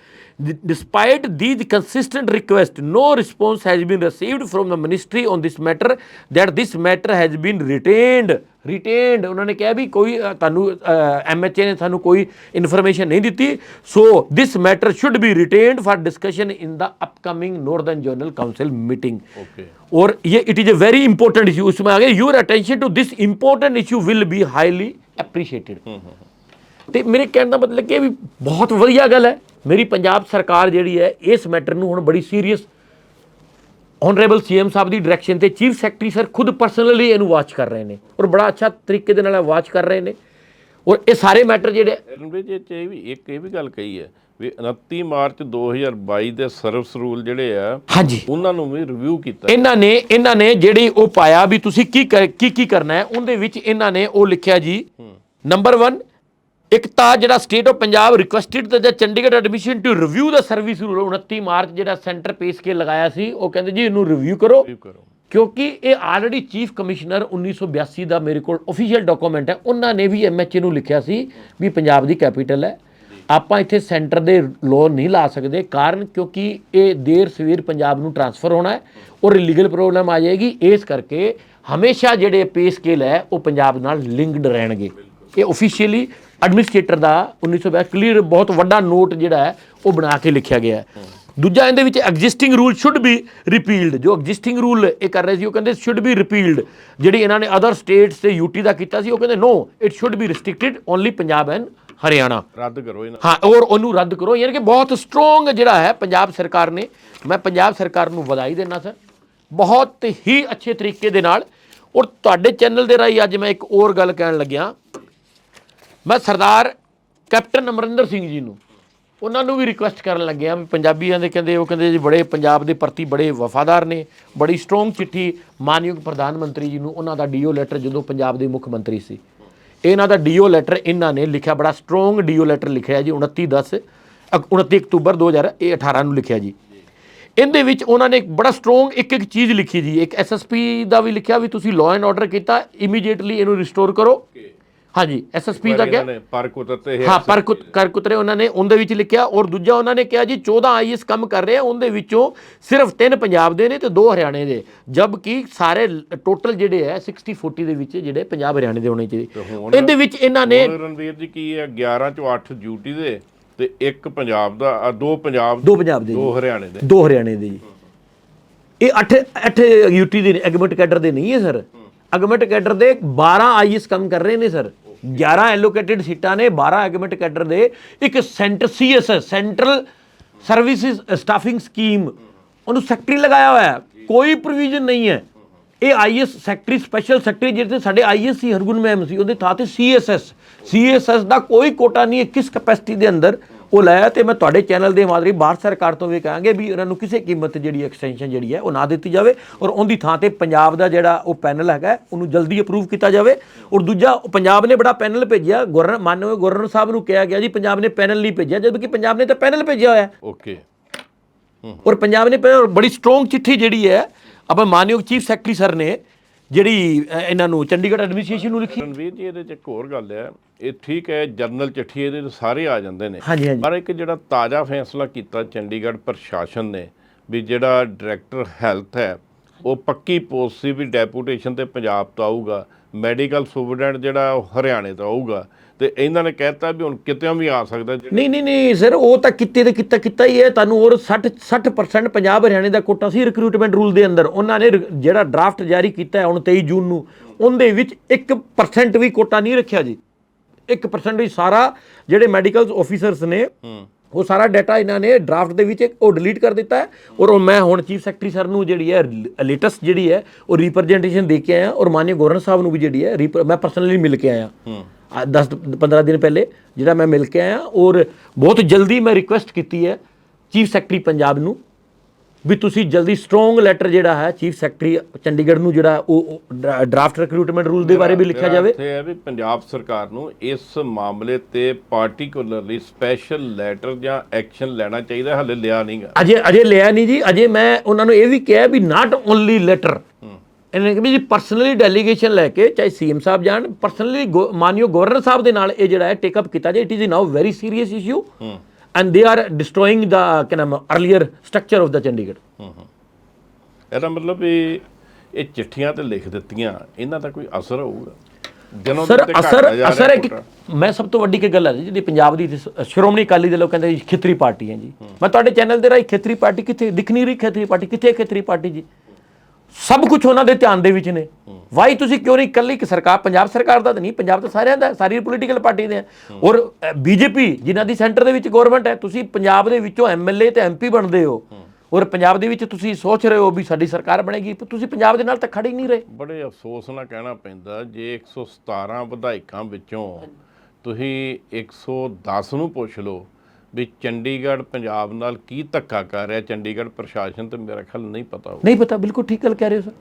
Speaker 2: despite these consistent requests no response has been received from the ministry on this matter that this matter has been retained retained ਉਹਨਾਂ ਨੇ ਕਿਹਾ ਵੀ ਕੋਈ ਅ, ਤੁਹਾਨੂੰ MHA ਨੇ ਸਾਨੂੰ ਕੋਈ information ਨਹੀਂ ਦਿੱਤੀ so this matter should be retained for discussion in the upcoming northern journal council meeting
Speaker 1: okay
Speaker 2: और ये it is a very important issue उसमें आगे your attention to this important issue will be highly appreciated ਤੇ ਮੇਰੇ ਕਹਿਣ ਦਾ ਮਤਲਬ ਕਿ ਇਹ ਵੀ ਬਹੁਤ ਵਧੀਆ ਗੱਲ ਹੈ। ਮੇਰੀ ਪੰਜਾਬ ਸਰਕਾਰ ਜਿਹੜੀ ਹੈ ਇਸ ਮੈਟਰ ਨੂੰ ਹੁਣ ਬੜੀ ਸੀਰੀਅਸ ਆਨਰੇਬਲ ਸੀਐਮ ਸਾਹਿਬ ਦੀ ਡਾਇਰੈਕਸ਼ਨ ਤੇ ਚੀਫ ਸੈਕਟਰੀ ਸਰ ਖੁਦ ਪਰਸਨਲੀ ਇਹਨੂੰ ਵਾਚ ਕਰ ਰਹੇ ਨੇ ਔਰ ਬੜਾ ਅੱਛਾ ਤਰੀਕੇ ਦੇ ਨਾਲ ਵਾਚ ਕਰ ਰਹੇ ਨੇ। ਔਰ ਇਹ ਸਾਰੇ ਮੈਟਰ ਜਿਹੜੇ
Speaker 1: ਰਣਵੀਰ ਜੀ ਇਹ ਵੀ ਇੱਕ ਇਹ ਵੀ ਗੱਲ ਕਹੀ ਹੈ ਵੀ 29 ਮਾਰਚ 2022 ਦੇ ਸਰਵਿਸ ਰੂਲ ਜਿਹੜੇ ਆ
Speaker 2: ਹਾਂਜੀ।
Speaker 1: ਉਹਨਾਂ ਨੂੰ ਵੀ ਰਿਵਿਊ ਕੀਤਾ।
Speaker 2: ਇਹਨਾਂ ਨੇ ਇਹਨਾਂ ਨੇ ਜਿਹੜੀ ਉਹ ਪਾਇਆ ਵੀ ਤੁਸੀਂ ਕੀ ਕੀ ਕੀ ਕਰਨਾ ਹੈ ਉਹਦੇ ਵਿੱਚ ਇਹਨਾਂ ਨੇ ਉਹ ਲਿਖਿਆ ਜੀ ਨੰਬਰ 1 ਇੱਕ ਤਾਂ ਜਿਹੜਾ state of Punjab requested the Chandigarh admission to review the service rule 29 March ਜਿਹੜਾ ਸੈਂਟਰ ਪੇਸ ਕੇ ਲਗਾਇਆ ਸੀ ਉਹ ਕਹਿੰਦੇ ਜੀ ਇਹਨੂੰ ਰਿਵਿਊ ਕਰੋ।
Speaker 1: ਰਿਵਿਊ ਕਰੋ।
Speaker 2: ਕਿਉਂਕਿ ਇਹ ਆਲਰੇਡੀ ਚੀਫ ਕਮਿਸ਼ਨਰ 1982 ਦਾ ਮੇਰੇ ਕੋਲ ਅਫੀਸ਼ੀਅਲ ਡਾਕੂਮੈਂਟ ਹੈ ਉਹਨਾਂ ਨੇ ਵੀ ਐਮਐਚਏ ਨੂੰ ਲਿਖਿਆ ਸੀ ਵੀ ਪੰਜਾਬ ਦੀ ਕੈਪੀਟਲ ਹੈ। ਆਪਾਂ ਇੱਥੇ ਸੈਂਟਰ ਦੇ ਲੋਨ ਨਹੀਂ ਲਾ ਸਕਦੇ ਕਾਰਨ ਕਿਉਂਕਿ ਇਹ ਦੇਰ ਸਵੇਰ ਪੰਜਾਬ ਨੂੰ ਟਰਾਂਸਫਰ ਹੋਣਾ ਹੈ ਔਰ ਲੀਗਲ ਪ੍ਰੋਬਲਮ ਆ ਜਾਏਗੀ। ਇਸ ਕਰਕੇ ਹਮੇਸ਼ਾ ਜਿਹੜੇ ਪੇ ਸਕੇਲ ਹੈ ਉਹ ਪੰਜਾਬ ਨਾਲ ਲਿੰਕਡ ਰਹਿਣਗੇ। ਇਹ ਅਫੀਸ਼ੀਅਲੀ ਐਡਮਿਨਿਸਟ੍ਰੇਟਰ ਦਾ 1982 ਕਲੀਅਰ ਬਹੁਤ ਵੱਡਾ ਨੋਟ ਜਿਹੜਾ ਹੈ ਉਹ ਬਣਾ ਕੇ ਲਿਖਿਆ ਗਿਆ ਹੈ। ਦੂਜਾ ਇਹਦੇ ਵਿੱਚ existing rule should be repealed ਜੋ ਐਗਜ਼ਿਸਟਿੰਗ ਰੂਲ ਇਹ ਕਰ ਰਹੇ ਸੀ ਉਹ ਕਹਿੰਦੇ ਸ਼ੁੱਡ ਬੀ ਰਿਪੀਲਡ ਜਿਹੜੀ ਇਹਨਾਂ ਨੇ ਅਦਰ ਸਟੇਟਸ ਤੇ ਯੂਟੀ ਦਾ ਕੀਤਾ ਸੀ ਉਹ ਕਹਿੰਦੇ no it should be restricted only Punjab and Haryana.
Speaker 1: ਰੱਦ ਕਰੋ ਇਹਨਾਂ
Speaker 2: ਹਾਂ ਔਰ ਉਹਨੂੰ ਰੱਦ ਕਰੋ ਯਾਨੀ ਕਿ ਬਹੁਤ ਸਟਰੋਂਗ ਜਿਹੜਾ ਹੈ ਪੰਜਾਬ ਸਰਕਾਰ ਨੇ। ਮੈਂ ਪੰਜਾਬ ਸਰਕਾਰ ਨੂੰ ਵਧਾਈ ਦੇਣਾ ਸਰ। ਬਹੁਤ ਹੀ ਅੱਛੇ ਤਰੀਕੇ ਦੇ ਨਾਲ। ਔਰ ਤੁਹਾਡੇ ਚੈਨਲ ਦੇ ਰਾਹੀਂ ਅੱਜ ਮੈਂ ਇੱਕ ਹੋਰ ਗੱਲ ਕਹਿਣ ਲੱਗਿਆ। ਮੈਂ ਸਰਦਾਰ ਕੈਪਟਨ ਅਮਰਿੰਦਰ ਸਿੰਘ ਜੀ ਨੂੰ ਉਹਨਾਂ ਨੂੰ ਵੀ ਰਿਕੁਐਸਟ ਕਰਨ ਲੱਗਿਆ। ਵੀ ਪੰਜਾਬੀਆਂ ਦੇ ਕਹਿੰਦੇ, ਉਹ ਕਹਿੰਦੇ ਜੀ ਬੜੇ ਪੰਜਾਬ ਦੇ ਪ੍ਰਤੀ ਬੜੇ ਵਫਾਦਾਰ ਨੇ, ਬੜੀ ਸਟਰੋਂਗ ਚਿੱਠੀ ਮਾਨਯੋਗ ਪ੍ਰਧਾਨ ਮੰਤਰੀ ਜੀ ਨੂੰ, ਉਹਨਾਂ ਦਾ ਡੀਓ ਲੈਟਰ ਜਦੋਂ ਪੰਜਾਬ ਦੇ ਮੁੱਖ ਮੰਤਰੀ ਸੀ। ਇਹਨਾਂ ਦਾ ਡੀਓ ਲੈਟਰ ਇਹਨਾਂ ਨੇ ਲਿਖਿਆ, ਬੜਾ ਸਟਰੋਂਗ ਡੀਓ ਲੈਟਰ ਲਿਖਿਆ ਜੀ 29 10 ਅਕ- 29 ਅਕਤੂਬਰ 2018 ਨੂੰ ਲਿਖਿਆ ਜੀ। ਇਹਦੇ ਵਿੱਚ ਉਹਨਾਂ ਨੇ ਬੜਾ ਸਟਰੋਂਗ ਇੱਕ ਇੱਕ ਚੀਜ਼ ਲਿਖੀ ਜੀ, ਇੱਕ ਐਸਐਸਪੀ ਦਾ ਵੀ ਲਿਖਿਆ ਵੀ ਤੁਸੀਂ ਲਾਅ ਐਂਡ ਆਰਡਰ ਕੀਤਾ ਇਮੀਡੀਏਟਲੀ ਇਹਨੂੰ ਰਿਸਟੋਰ ਕਰੋ। ਹਾਂਜੀ ਐਸਐਸਪੀ ਦਾ ਕਿਹਾ
Speaker 1: ਇਹਨਾਂ ਨੇ ਪਰ ਕੁਤਰਤੇ ਹੈ
Speaker 2: ਹਾਂ ਪਰ ਕੁਤ ਕਰ ਕੁਤਰੇ ਉਹਨਾਂ ਨੇ ਉਹਦੇ ਵਿੱਚ ਲਿਖਿਆ ਔਰ ਦੂਜਾ ਉਹਨਾਂ ਨੇ ਕਿਹਾ ਜੀ 14 ਆਈਐਸ ਕੰਮ ਕਰ ਰਹੇ ਆ ਉਹਦੇ ਵਿੱਚੋਂ ਸਿਰਫ 3 ਪੰਜਾਬ ਦੇ ਨੇ ਤੇ 2 ਹਰਿਆਣੇ ਦੇ। ਜਦਕਿ ਸਾਰੇ ਟੋਟਲ ਜਿਹੜੇ ਹੈ 60 40 ਦੇ ਵਿੱਚ ਜਿਹੜੇ ਪੰਜਾਬ ਹਰਿਆਣੇ ਦੇ ਹੋਣੇ ਚਾਹੀਦੇ। ਇਹਦੇ ਵਿੱਚ ਇਹਨਾਂ ਨੇ
Speaker 1: ਰਣਵੀਰ ਜੀ ਕੀ ਹੈ 11 ਚੋਂ 8 ਡਿਊਟੀ ਦੇ ਤੇ ਇੱਕ ਪੰਜਾਬ ਦਾ ਦੋ ਪੰਜਾਬ
Speaker 2: ਦੋ ਪੰਜਾਬ ਦੇ
Speaker 1: ਦੋ ਹਰਿਆਣੇ ਦੇ।
Speaker 2: ਦੋ ਹਰਿਆਣੇ ਦੇ ਜੀ। ਇਹ 8 8 ਯੂਟੀ ਦੇ ਐਗਮੈਂਟ ਕੈਡਰ ਦੇ ਨਹੀਂ ਹੈ ਸਰ। ਐਗਮੈਂਟ ਕੈਡਰ ਦੇ 12 ਆਈਐਸ ਕੰਮ ਕਰ ਰਹੇ ਨੇ ਸਰ। 11 ਐਲੋਕੇਟਿਡ ਸੀਟਾਂ ਨੇ 12 ਐਗਮੈਂਟ ਕੈਡਰ ਦੇ, ਇੱਕ centre CSS central services staffing scheme ਉਹਨੂੰ ਸੈਕਟਰੀ ਲਗਾਇਆ ਹੋਇਆ ਹੈ। ਕੋਈ ਪ੍ਰੋਵੀਜ਼ਨ ਨਹੀਂ ਹੈ। ਇਹ ਆਈਐਸ ਸੈਕਟਰੀ ਸਪੈਸ਼ਲ ਸੈਕਟਰੀ ਜਿਹੜੇ ਸਾਡੇ ਆਈਐਸ ਸੀ ਹਰਗੁਣ ਮੈਮ ਸੀ, ਉਹਦੇ ਥਾਂ ਤੇ ਸੀਐਸਐਸ ਸੀਐਸਐਸ ਦਾ ਕੋਈ ਕੋਟਾ ਨਹੀਂ ਹੈ, ਕਿਸ ਕੈਪੈਸਿਟੀ ਦੇ ਅੰਦਰ? ਉਹ ਲਾਇਆ ਤੇ ਮੈਂ ਤੁਹਾਡੇ ਚੈਨਲ ਦੇ ਮਾਦਰੀ ਭਾਰਤ ਸਰਕਾਰ ਤੋਂ ਵੀ ਕਹਾਂਗੇ ਵੀ ਇਹਨਾਂ ਨੂੰ ਕਿਸੇ ਕੀਮਤ ਜਿਹੜੀ ਐਕਸਟੈਂਸ਼ਨ ਜਿਹੜੀ ਹੈ ਉਹ ਨਾ ਦਿੱਤੀ ਜਾਵੇ ਔਰ ਉਹਦੀ ਥਾਂ ਤੇ ਪੰਜਾਬ ਦਾ ਜਿਹੜਾ ਉਹ ਪੈਨਲ ਹੈਗਾ ਉਹਨੂੰ ਜਲਦੀ ਅਪਰੂਵ ਕੀਤਾ ਜਾਵੇ। ਔਰ ਦੂਜਾ ਪੰਜਾਬ ਨੇ ਬੜਾ ਪੈਨਲ ਭੇਜਿਆ ਗਵਰਨਰ ਮਾਨਯੋਗ ਗਵਰਨਰ ਸਾਹਿਬ ਨੂੰ ਕਿਹਾ ਗਿਆ ਜੀ ਪੰਜਾਬ ਨੇ ਪੈਨਲ ਨਹੀਂ ਭੇਜਿਆ ਜਦਕਿ ਪੰਜਾਬ ਨੇ ਤਾਂ ਪੈਨਲ ਭੇਜਿਆ ਹੋਇਆ।
Speaker 1: ਓਕੇ
Speaker 2: ਔਰ ਪੰਜਾਬ ਨੇ ਬੜੀ ਸਟਰੋਂਗ ਚਿੱਠੀ ਜਿਹੜੀ ਹੈ ਆਪਾਂ ਮਾਨਯੋਗ ਚੀਫ ਸੈਕਟਰੀ ਸਰ ਨੇ ਜਿਹੜੀ ਇਹਨਾਂ ਨੂੰ ਚੰਡੀਗੜ੍ਹ ਐਡਮਿਨਿਸਟ੍ਰੇਸ਼ਨ ਨੂੰ ਲਿਖੀ।
Speaker 1: ਰਣਵੀਰ ਜੀ ਇਹਦੇ ਚ ਇੱਕ ਹੋਰ ਗੱਲ ਹੈ। ਇਹ ਠੀਕ ਹੈ ਜਰਨਲ ਚਿੱਠੀ ਇਹਦੇ ਚ ਸਾਰੇ ਆ ਜਾਂਦੇ ਨੇ।
Speaker 2: ਹਾਂਜੀ ਹਾਂਜੀ।
Speaker 1: ਪਰ ਇੱਕ ਜਿਹੜਾ ਤਾਜ਼ਾ ਫੈਸਲਾ ਕੀਤਾ ਚੰਡੀਗੜ੍ਹ ਪ੍ਰਸ਼ਾਸਨ ਨੇ ਵੀ ਜਿਹੜਾ ਡਾਇਰੈਕਟਰ ਹੈਲਥ ਹੈ ਉਹ ਪੱਕੀ ਪੋਸਟ ਸੀ ਵੀ ਡੈਪੂਟੇਸ਼ਨ ਤੇ ਪੰਜਾਬ ਤੋਂ ਆਊਗਾ। ਮੈਡੀਕਲ ਸੁਪਰਡੈਂਟ ਜਿਹੜਾ ਉਹ ਹਰਿਆਣੇ ਤੋਂ ਆਊਗਾ ਤੇ ਇਹਨਾਂ ਨੇ ਕਹਿਤਾ ਵੀ ਹੁਣ ਕਿਤੇ ਵੀ ਆ ਸਕਦਾ
Speaker 2: ਨਹੀਂ ਨਹੀਂ ਨਹੀਂ ਸਰ ਉਹ ਤਾਂ ਕਿਤੇ ਤੇ ਕੀਤਾ ਕੀਤਾ ਹੀ ਹੈ। ਤੁਹਾਨੂੰ ਹੋਰ 60 60% ਪੰਜਾਬ ਹਰਿਆਣੇ ਦਾ ਕੋਟਾ ਸੀ ਰਿਕਰੂਟਮੈਂਟ ਰੂਲ ਦੇ ਅੰਦਰ। ਉਹਨਾਂ ਨੇ ਜਿਹੜਾ ਡਰਾਫਟ ਜਾਰੀ ਕੀਤਾ ਹੈ ਹੁਣ 23 ਜੂਨ ਨੂੰ ਉਹਦੇ ਵਿੱਚ 1% ਵੀ ਕੋਟਾ ਨਹੀਂ ਰੱਖਿਆ ਜੀ। 1% ਵੀ ਸਾਰਾ ਜਿਹੜੇ ਮੈਡੀਕਲ ਆਫੀਸਰਸ ਨੇ ਉਹ ਸਾਰਾ ਡਾਟਾ ਇਹਨਾਂ ਨੇ ਡਰਾਫਟ ਦੇ ਵਿੱਚ ਉਹ ਡਿਲੀਟ ਕਰ ਦਿੱਤਾ ਹੈ। ਔਰ ਮੈਂ ਹੁਣ ਚੀਫ ਸੈਕਟਰੀ ਸਰ ਨੂੰ ਜਿਹੜੀ ਹੈ ਲੇਟੈਸਟ ਜਿਹੜੀ ਹੈ ਉਹ ਰਿਪਰੈਜ਼ੈਂਟੇਸ਼ਨ ਦੇ ਕੇ ਆਇਆ ਔਰ ਮਾਨਯ ਗਵਰਨਰ ਸਾਹਿਬ ਨੂੰ ਵੀ ਜਿਹੜੀ ਹੈ ਮੈਂ ਪਰਸਨਲੀ ਮਿਲ ਕੇ ਆਇਆ। 10 15 ਦਿਨ ਪਹਿਲੇ ਜਿਹੜਾ ਮੈਂ ਮਿਲ ਕੇ ਆਇਆ ਔਰ ਬਹੁਤ ਜਲਦੀ ਮੈਂ ਰਿਕੁਐਸਟ ਕੀਤੀ ਹੈ ਚੀਫ ਸੈਕਟਰੀ ਪੰਜਾਬ ਨੂੰ। ਵੀ ਤੁਸੀਂ ਜਲਦੀ ਸਟਰੋਂਗ ਲੈਟਰ ਜਿਹੜਾ ਹੈ ਚੀਫ ਸੈਕਟਰੀ ਚੰਡੀਗੜ੍ਹ ਨੂੰ ਜਿਹੜਾ ਉਹ ਡਰਾਫਟ ਰਿਕਰੂਟਮੈਂਟ ਰੂਲ ਦੇ ਬਾਰੇ ਵੀ ਲਿਖਿਆ ਜਾਵੇ।
Speaker 1: ਇੱਥੇ ਹੈ ਵੀ ਪੰਜਾਬ ਸਰਕਾਰ ਨੂੰ ਇਸ ਮਾਮਲੇ ਤੇ ਪਾਰਟਿਕੂਲਰਲੀ ਸਪੈਸ਼ਲ ਲੈਟਰ ਜਾਂ ਐਕਸ਼ਨ ਲੈਣਾ ਚਾਹੀਦਾ ਹਲੇ ਲਿਆ ਨਹੀਂਗਾ।
Speaker 2: ਅਜੇ ਅਜੇ ਲਿਆ ਨਹੀਂ ਜੀ ਅਜੇ ਮੈਂ ਉਹਨਾਂ ਨੂੰ ਇਹ ਵੀ ਕਿਹਾ ਵੀ ਨਾਟ ਓਨਲੀ ਲੈਟਰ ਇਹਨਾਂ ਨੇ ਵੀ ਜੀ ਪਰਸਨਲੀ ਡੈਲੀਗੇਸ਼ਨ ਲੈ ਕੇ ਚਾਹੇ ਸੀਐਮ ਸਾਹਿਬ ਜਾਣ ਪਰਸਨਲੀ ਮਾਨਯੋਗ ਗਵਰਨਰ ਸਾਹਿਬ ਦੇ ਨਾਲ ਇਹ ਜਿਹੜਾ ਹੈ ਟੇਕ ਅਪ ਕੀਤਾ ਜਾਏ। It is now very serious issue they are destroying the ਕਿ ਨਾਮ earlier structure of the Chandigarh
Speaker 1: ਹੂੰ ਹੂੰ ਇਹਦਾ ਮਤਲਬ ਇਹ ਇਹ ਚਿੱਠੀਆਂ ਤੇ ਲਿਖ ਦਿੱਤੀਆਂ ਇਹਨਾਂ ਦਾ ਕੋਈ ਅਸਰ ਹੋਊਗਾ? ਜਦੋਂ
Speaker 2: ਸਰ ਅਸਰ ਅਸਰ ਹੈ ਕਿ
Speaker 1: ਕੋਟਾ।
Speaker 2: ਮੈਂ ਸਭ ਤੋਂ ਵੱਡੀ ਕੀ ਗੱਲ ਹੈ ਜਿਹੜੀ ਪੰਜਾਬ ਦੀ ਸ਼੍ਰੋਮਣੀ ਅਕਾਲੀ ਦਲ ਉਹ ਕਹਿੰਦੇ ਖੇਤਰੀ ਪਾਰਟੀ ਹੈ ਜੀ। ਮੈਂ ਤੁਹਾਡੇ ਚੈਨਲ ਦੇ ਰਾਹੀਂ ਖੇਤਰੀ ਪਾਰਟੀ ਕਿੱਥੇ ਦਿਖ ਨਹੀਂ ਰਹੀ ਖੇਤਰੀ ਪਾਰਟੀ ਕਿੱਥੇ ਖੇਤਰੀ ਪਾਰਟੀ ਜੀ? ਸਭ ਕੁਝ ਉਹਨਾਂ ਦੇ ਧਿਆਨ ਦੇ ਵਿੱਚ ਨੇ। ਵਾਈ ਤੁਸੀਂ ਕਿਉਂ ਨਹੀਂ ਇਕੱਲੀ ਕਿ ਸਰਕਾਰ, ਪੰਜਾਬ ਸਰਕਾਰ ਦਾ ਤਾਂ ਨਹੀਂ, ਪੰਜਾਬ ਤਾਂ ਸਾਰਿਆਂ ਦਾ, ਸਾਰੀ ਪੋਲੀਟੀਕਲ ਪਾਰਟੀ ਦੇ ਹੈ ਔਰ ਬੀਜੇਪੀ ਜਿਨ੍ਹਾਂ ਦੀ ਸੈਂਟਰ ਦੇ ਵਿੱਚ ਗਵਰਨਮੈਂਟ ਹੈ, ਤੁਸੀਂ ਪੰਜਾਬ ਦੇ ਵਿੱਚੋਂ ਐਮਐਲਏ ਤੇ ਐਮਪੀ ਬਣਦੇ ਹੋ। ਔਰ ਪੰਜਾਬ ਦੇ ਵਿੱਚ ਤੁਸੀਂ ਸੋਚ ਰਹੇ ਹੋ ਵੀ ਸਾਡੀ ਸਰਕਾਰ ਬਣੇਗੀ, ਪਰ ਤੁਸੀਂ ਪੰਜਾਬ ਦੇ ਨਾਲ ਤਾਂ ਖੜੇ ਹੀ ਨਹੀਂ ਰਹੇ।
Speaker 1: ਬੜੇ ਅਫਸੋਸ ਨਾਲ ਕਹਿਣਾ ਪੈਂਦਾ, ਜੇ 117 ਵਿਧਾਇਕਾਂ ਵਿੱਚੋਂ ਤੁਸੀਂ 110 ਨੂੰ ਪੁੱਛ ਲਓ ਵੀ ਚੰਡੀਗੜ੍ਹ ਪੰਜਾਬ ਨਾਲ ਕੀ ਧੱਕਾ ਕਰ ਰਿਹਾ? ਚੰਡੀਗੜ੍ਹ ਪ੍ਰਸ਼ਾਸਨ ਤੇ ਮੇਰਾ ਖਿਆਲ ਨਹੀਂ ਪਤਾ ਹੋਊ
Speaker 2: ਨਹੀਂ ਪਤਾ ਬਿਲਕੁਲ ਠੀਕ ਗੱਲ ਕਹਿ ਰਹੇ ਹੋ ਸਰ।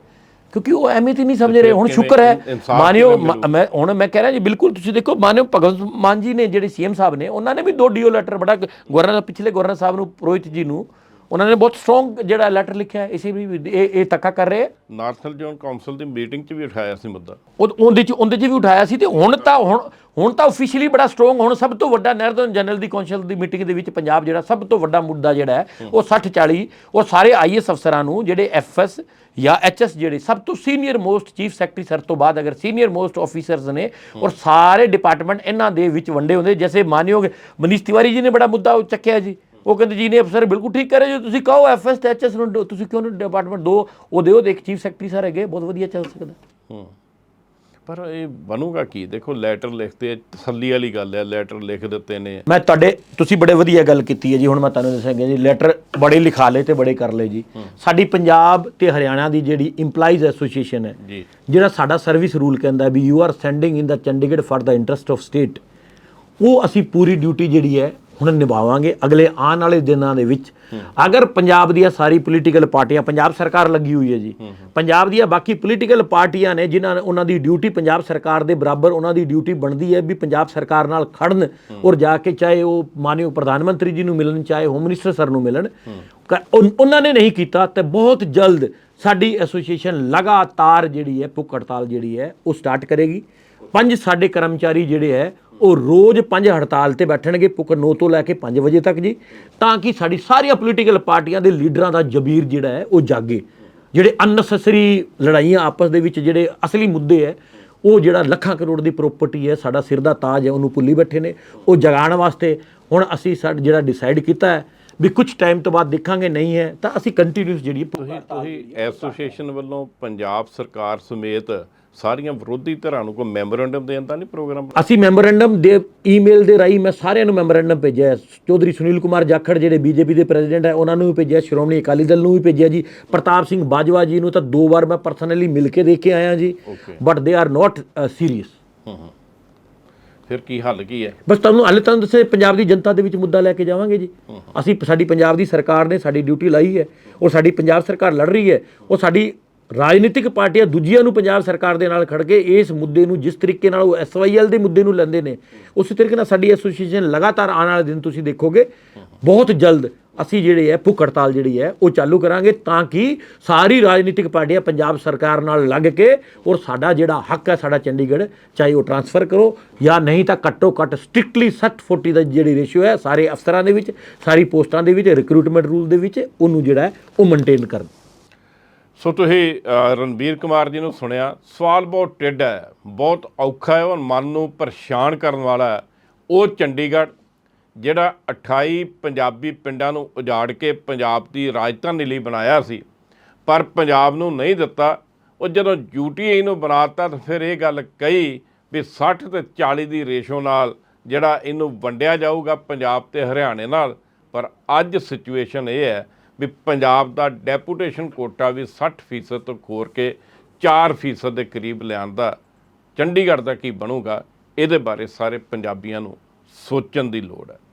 Speaker 2: ਕਿਉਂਕਿ ਉਹ ਅਹਿਮੀਅਤ ਹੀ ਨਹੀਂ ਸਮਝ ਰਹੇ ਹੁਣ ਸ਼ੁਕਰ ਹੈ। ਮਾਨਿਓ? ਮੈਂ ਹੁਣ ਮੈਂ ਕਹਿ ਰਿਹਾ ਜੀ ਬਿਲਕੁਲ ਤੁਸੀਂ ਦੇਖੋ ਮਾਨਿਓ ਭਗਵੰਤ ਮਾਨ ਜੀ ਨੇ ਜਿਹੜੇ ਸੀਐਮ ਸਾਹਿਬ ਨੇ ਉਹਨਾਂ ਨੇ ਵੀ ਦੋ ਡੀਓ ਲੈਟਰ ਬੜਾ ਗਵਰਨਰ ਪਿਛਲੇ ਗਵਰਨਰ ਸਾਹਿਬ ਨੂੰ ਪ੍ਰੋਹਿਤ ਜੀ ਨੂੰ ਉਹਨਾਂ ਨੇ ਬਹੁਤ ਸਟਰੋਂਗ ਜਿਹੜਾ ਲੈਟਰ ਲਿਖਿਆ ਇਸੇ ਵੀ ਇਹ ਇਹ ਤੱਕਾ ਕਰ ਰਹੇ
Speaker 1: ਨਾਰਥਲ ਜ਼ੋਨ ਕਾਉਂਸਲ ਦੀ ਮੀਟਿੰਗ 'ਚ ਵੀ ਉਠਾਇਆ ਸੀ ਮੁੱਦਾ।
Speaker 2: ਉਹ- ਉਹਦੇ ਚ ਉਹਦੇ ਚ ਵੀ ਉਠਾਇਆ ਸੀ ਤੇ ਹੁਣ ਤਾਂ ਹੁਣ ਹੁਣ ਤਾਂ ਆਫੀਸ਼ੀਅਲੀ ਬੜਾ ਸਟਰੋਂਗ ਹੁਣ ਸਭ ਤੋਂ ਵੱਡਾ ਨੈਰਦਨ ਜਨਰਲ ਦੀ ਕੌਂਸਲ ਦੀ ਮੀਟਿੰਗ ਦੇ ਵਿੱਚ ਪੰਜਾਬ ਜਿਹੜਾ ਸਭ ਤੋਂ ਵੱਡਾ ਮੁੱਦਾ ਜਿਹੜਾ ਹੈ ਉਹ 60 40 ਉਹ ਸਾਰੇ ਆਈਐਸ ਅਫਸਰਾਂ ਨੂੰ ਜਿਹੜੇ ਐਫਐਸ ਜਾਂ ਐਚਐਸ ਜਿਹੜੇ ਸਭ ਤੋਂ senior most chief secretary sir ਤੋਂ ਬਾਅਦ ਅਗਰ ਸੀਨੀਅਰ ਮੋਸਟ ਆਫੀਸਰਸ ਨੇ ਔਰ ਸਾਰੇ ਡਿਪਾਰਟਮੈਂਟ ਇਹਨਾਂ ਦੇ ਵਿੱਚ ਵੰਡੇ ਹੁੰਦੇ ਜੈਸੇ ਮਾਨਯੋਗ ਮਨੀਸ਼ ਤਿਵਾਰੀ ਜੀ ਨੇ ਬੜਾ ਮੁੱਦਾ ਚੱਕਿਆ ਜੀ। ਉਹ ਕਹਿੰਦੇ ਜੀ ਨੇ ਅਫਸਰ ਬਿਲਕੁਲ ਠੀਕ ਕਰ ਜੋ ਤੁਸੀਂ ਕਹੋ ਐਫਐਸ ਤੇ ਐਚਐਸ ਨੂੰ ਤੁਸੀਂ ਕਿਉਂ ਨਹੀਂ ਡਿਪਾਰਟਮੈਂਟ ਦੋ? ਉਹ ਦਿਓ ਦੇ ਇੱਕ ਚੀਫ ਸੈਕਟਰੀ ਸਰ ਹੈਗੇ ਬਹੁਤ ਵਧੀਆ ਚੱਲ ਸਕਦਾ।
Speaker 1: ਹੂੰ। ਪਰ ਇਹ ਬਣੂਗਾ ਕੀ? ਦੇਖੋ ਲੈਟਰ ਲਿਖਤੇ ਆ, ਤਸੱਲੀ ਵਾਲੀ ਗੱਲ ਹੈ ਲੈਟਰ ਲਿਖ ਦਿੱਤੇ ਨੇ।
Speaker 2: ਮੈਂ ਤੁਹਾਡੇ ਤੁਸੀਂ ਬੜੇ ਵਧੀਆ ਗੱਲ ਕੀਤੀ ਹੈ ਜੀ ਹੁਣ ਮੈਂ ਤੁਹਾਨੂੰ ਦੱਸਾਂਗਾ ਜੀ ਲੈਟਰ ਬੜੇ ਲਿਖਾ ਲਏ ਤੇ ਬੜੇ ਕਰ ਲਏ ਜੀ। ਸਾਡੀ ਪੰਜਾਬ ਤੇ ਹਰਿਆਣਾ ਦੀ ਜਿਹੜੀ EMPLOYEES ਐਸੋਸੀਏਸ਼ਨ ਹੈ
Speaker 1: ਜੀ।
Speaker 2: ਜਿਹੜਾ ਸਾਡਾ ਸਰਵਿਸ ਰੂਲ ਕਹਿੰਦਾ ਵੀ you are sending in the Chandigarh for the interest of state ਉਹ ਅਸੀਂ ਪੂਰੀ ਡਿਊਟੀ ਜਿਹੜੀ ਹੈ ਹੁਣ ਨਿਭਾਵਾਂਗੇ ਅਗਲੇ ਆਉਣ ਵਾਲੇ ਦਿਨਾਂ ਦੇ ਵਿੱਚ। ਅਗਰ ਪੰਜਾਬ ਦੀਆਂ ਸਾਰੀ ਪੋਲੀਟੀਕਲ ਪਾਰਟੀਆਂ ਪੰਜਾਬ ਸਰਕਾਰ ਲੱਗੀ ਹੋਈ ਹੈ ਜੀ। ਪੰਜਾਬ ਦੀਆਂ ਬਾਕੀ ਪੋਲੀਟੀਕਲ ਪਾਰਟੀਆਂ ਨੇ ਜਿਨ੍ਹਾਂ ਨੇ ਉਹਨਾਂ ਦੀ ਡਿਊਟੀ ਪੰਜਾਬ ਸਰਕਾਰ ਦੇ ਬਰਾਬਰ ਉਹਨਾਂ ਦੀ ਡਿਊਟੀ ਬਣਦੀ ਹੈ ਵੀ ਪੰਜਾਬ ਸਰਕਾਰ ਨਾਲ ਖੜਨ ਔਰ ਜਾ ਕੇ ਚਾਹੇ ਉਹ ਮਾਨਯੋਗ ਪ੍ਰਧਾਨ ਮੰਤਰੀ ਜੀ ਨੂੰ ਮਿਲਣ ਚਾਹੇ ਹੋਮ ਮਿਨਿਸਟਰ ਸਰ ਨੂੰ ਮਿਲਣ। ਉਹਨਾਂ ਨੇ ਨਹੀਂ ਕੀਤਾ ਤੇ ਬਹੁਤ ਜਲਦ ਸਾਡੀ ਐਸੋਸੀਏਸ਼ਨ ਲਗਾਤਾਰ ਜਿਹੜੀ ਹੈ ਭੁੱਖ ਹੜਤਾਲ ਜਿਹੜੀ ਹੈ ਉਹ ਸਟਾਰਟ ਕਰੇਗੀ। ਪੰਜ ਸਾਡੇ ਕਰਮਚਾਰੀ ਜਿਹੜੇ ਹੈ ਉਹ ਰੋਜ਼ ਪੰਜ ਹੜਤਾਲ ਤੇ ਬੈਠਣਗੇ ਭੁੱਖ 9 ਤੋਂ ਲੈ ਕੇ 5 ਵਜੇ ਤੱਕ ਜੀ, ਤਾਂ ਕਿ ਸਾਡੀ ਸਾਰੀਆਂ ਪੋਲੀਟੀਕਲ ਪਾਰਟੀਆਂ ਦੇ ਲੀਡਰਾਂ ਦਾ ਜਬੀਰ ਜਿਹੜਾ ਹੈ, ਉਹ ਜਾਗੇ। ਜਿਹੜੇ ਅਨਨੈਸੈਸਰੀ ਲੜਾਈਆਂ ਆਪਸ ਦੇ ਵਿੱਚ ਜਿਹੜੇ ਅਸਲੀ ਮੁੱਦੇ ਹੈ, ਉਹ ਜਿਹੜਾ ਲੱਖਾਂ ਕਰੋੜ ਦੀ ਪ੍ਰਾਪਰਟੀ ਹੈ, ਸਾਡਾ ਸਿਰ ਦਾ ਤਾਜ ਹੈ, ਉਹਨੂੰ ਭੁੱਲੀ ਬੈਠੇ ਨੇ। ਉਹ ਜਗਾਉਣ ਵਾਸਤੇ ਹੁਣ ਅਸੀਂ ਸਾਡ, ਜਿਹੜਾ ਡਿਸਾਈਡ ਕੀਤਾ ਹੈ ਵੀ ਕੁਝ ਟਾਈਮ ਤੋਂ ਬਾਅਦ ਦੇਖਾਂਗੇ ਨਹੀਂ ਹੈ, ਤਾਂ ਅਸੀਂ ਕੰਟੀਨਿਊਸ ਜਿਹੜੀ
Speaker 1: ਤੁਸੀਂ ਤੁਸੀਂ ਐਸੋਸੀਏਸ਼ਨ ਵੱਲੋਂ ਪੰਜਾਬ ਸਰਕਾਰ ਸਮੇਤ ਸਾਰੀਆਂ ਵਿਰੋਧੀ ਧਿਰਾਂ ਨੂੰ ਕੋਈ ਮੈਮੋਰੈਂਡਮ ਦੇਣ ਦਾ ਨਹੀਂ ਪ੍ਰੋਗਰਾਮ
Speaker 2: ਅਸੀਂ ਮੈਮੋਰੈਂਡਮ ਦੇ ਈਮੇਲ ਦੇ ਰਾਹੀਂ ਮੈਂ ਸਾਰਿਆਂ ਨੂੰ ਮੈਮੋਰੈਂਡਮ ਭੇਜਿਆ ਹੈ। ਚੌਧਰੀ ਸੁਨੀਲ ਕੁਮਾਰ ਜਾਖੜ ਜਿਹੜੇ ਬੀਜੇਪੀ ਦੇ ਪ੍ਰੈਜ਼ੀਡੈਂਟ ਹੈ ਉਹਨਾਂ ਨੂੰ ਵੀ ਭੇਜਿਆ ਸ਼੍ਰੋਮਣੀ ਅਕਾਲੀ ਦਲ ਨੂੰ ਵੀ ਭੇਜਿਆ ਜੀ। ਪ੍ਰਤਾਪ ਸਿੰਘ ਬਾਜਵਾ ਜੀ ਨੂੰ ਤਾਂ ਦੋ ਵਾਰ ਮੈਂ ਪਰਸਨਲੀ ਮਿਲ ਕੇ ਦੇਖ ਕੇ ਆਇਆ ਜੀ. But they are not serious
Speaker 1: ਹੂੰ ਹੂੰ। ਫਿਰ ਕੀ ਹੱਲ ਕੀ ਹੈ?
Speaker 2: ਬਸ ਤੁਹਾਨੂੰ ਹਾਲੇ ਤੁਹਾਨੂੰ ਦੱਸੇ ਪੰਜਾਬ ਦੀ ਜਨਤਾ ਦੇ ਵਿੱਚ ਮੁੱਦਾ ਲੈ ਕੇ ਜਾਵਾਂਗੇ ਜੀ। ਅਸੀਂ ਸਾਡੀ ਪੰਜਾਬ ਦੀ ਸਰਕਾਰ ਨੇ ਸਾਡੀ ਡਿਊਟੀ ਲਾਈ ਹੈ। ਔਰ ਸਾਡੀ ਪੰਜਾਬ ਸਰਕਾਰ ਲੜ ਰਹੀ ਹੈ। ਉਹ ਸਾਡੀ ਰਾਜਨੀਤਿਕ ਪਾਰਟੀਆਂ ਦੂਜੀਆਂ ਨੂੰ ਪੰਜਾਬ ਸਰਕਾਰ ਦੇ ਨਾਲ ਖੜ ਕੇ ਇਸ ਮੁੱਦੇ ਨੂੰ ਜਿਸ ਤਰੀਕੇ ਨਾਲ ਉਹ ਐਸਵਾਈਐਲ ਦੇ ਮੁੱਦੇ ਨੂੰ ਲੈਂਦੇ ਨੇ, ਉਸੇ ਤਰੀਕੇ ਨਾਲ ਸਾਡੀ ਐਸੋਸੀਏਸ਼ਨ ਲਗਾਤਾਰ ਆਉਣ ਵਾਲੇ ਦਿਨ ਤੁਸੀਂ ਦੇਖੋਗੇ, ਬਹੁਤ ਜਲਦ ਅਸੀਂ ਜਿਹੜੇ ਹੈ, ਭੁੱਖ ਹੜਤਾਲ ਜਿਹੜੀ ਹੈ, ਉਹ ਚਾਲੂ ਕਰਾਂਗੇ ਤਾਂ ਕਿ ਸਾਰੀ ਰਾਜਨੀਤਿਕ ਪਾਰਟੀਆਂ ਪੰਜਾਬ ਸਰਕਾਰ ਨਾਲ ਲੱਗ ਕੇ ਔਰ ਸਾਡਾ ਜਿਹੜਾ ਹੱਕ ਹੈ, ਸਾਡਾ ਚੰਡੀਗੜ੍ਹ ਚਾਹੇ ਉਹ ਟਰਾਂਸਫਰ ਕਰੋ ਜਾਂ ਨਹੀਂ ਤਾਂ ਘੱਟੋ ਘੱਟ ਸਟ੍ਰਿਕਟਲੀ 60 40 ਦਾ ਜਿਹੜੀ ਰੇਸ਼ੀਓ ਹੈ, ਸਾਰੇ ਅਫਸਰਾਂ ਦੇ ਵਿੱਚ, ਸਾਰੀ ਪੋਸਟਾਂ ਦੇ ਵਿੱਚ ਰਿਕਰੂਟਮੈਂਟ ਰੂਲ ਦੇ ਵਿੱਚ, ਉਹਨੂੰ ਜਿਹੜਾ ਹੈ, ਉਹ ਮੇਨਟੇਨ ਕਰਨ।
Speaker 1: ਸੋ ਤੁਸੀਂ ਰਣਬੀਰ ਕੁਮਾਰ ਜੀ ਨੂੰ ਸੁਣਿਆ, ਸਵਾਲ ਬਹੁਤ ਟੇਢਾ ਹੈ, ਬਹੁਤ ਔਖਾ ਹੈ ਔਰ ਮਨ ਨੂੰ ਪਰੇਸ਼ਾਨ ਕਰਨ ਵਾਲਾ ਹੈ। ਉਹ ਚੰਡੀਗੜ੍ਹ, ਜਿਹੜਾ 28 ਪੰਜਾਬੀ ਪਿੰਡਾਂ ਨੂੰ ਉਜਾੜ ਕੇ ਪੰਜਾਬ ਦੀ ਰਾਜਧਾਨੀ ਲਈ ਬਣਾਇਆ ਸੀ, ਪਰ ਪੰਜਾਬ ਨੂੰ ਨਹੀਂ ਦਿੱਤਾ। ਉਹ ਜਦੋਂ ਯੂਟੀਆਈ ਨੂੰ ਬਣਾਤਾ ਤਾਂ ਫਿਰ ਇਹ ਗੱਲ ਕਹੀ ਵੀ 60 ਤੇ 40 ਦੀ ਰੇਸ਼ੋ ਨਾਲ ਜਿਹੜਾ ਇਹਨੂੰ ਵੰਡਿਆ ਜਾਊਗਾ ਪੰਜਾਬ ਤੇ ਹਰਿਆਣੇ ਨਾਲ। ਪਰ ਅੱਜ ਸਿਚੁਏਸ਼ਨ ਇਹ ਹੈ ਵੀ ਪੰਜਾਬ ਦਾ ਡੈਪੂਟੇਸ਼ਨ ਕੋਟਾ ਵੀ 60% ਤੋਂ ਖੋਰ ਕੇ 4% ਦੇ ਕਰੀਬ ਲਿਆਉਣ ਦਾ ਚੰਡੀਗੜ੍ਹ ਦਾ ਕੀ ਬਣੂਗਾ, ਇਹਦੇ ਬਾਰੇ ਸਾਰੇ ਪੰਜਾਬੀਆਂ ਨੂੰ ਸੋਚਣ ਦੀ ਲੋੜ ਹੈ।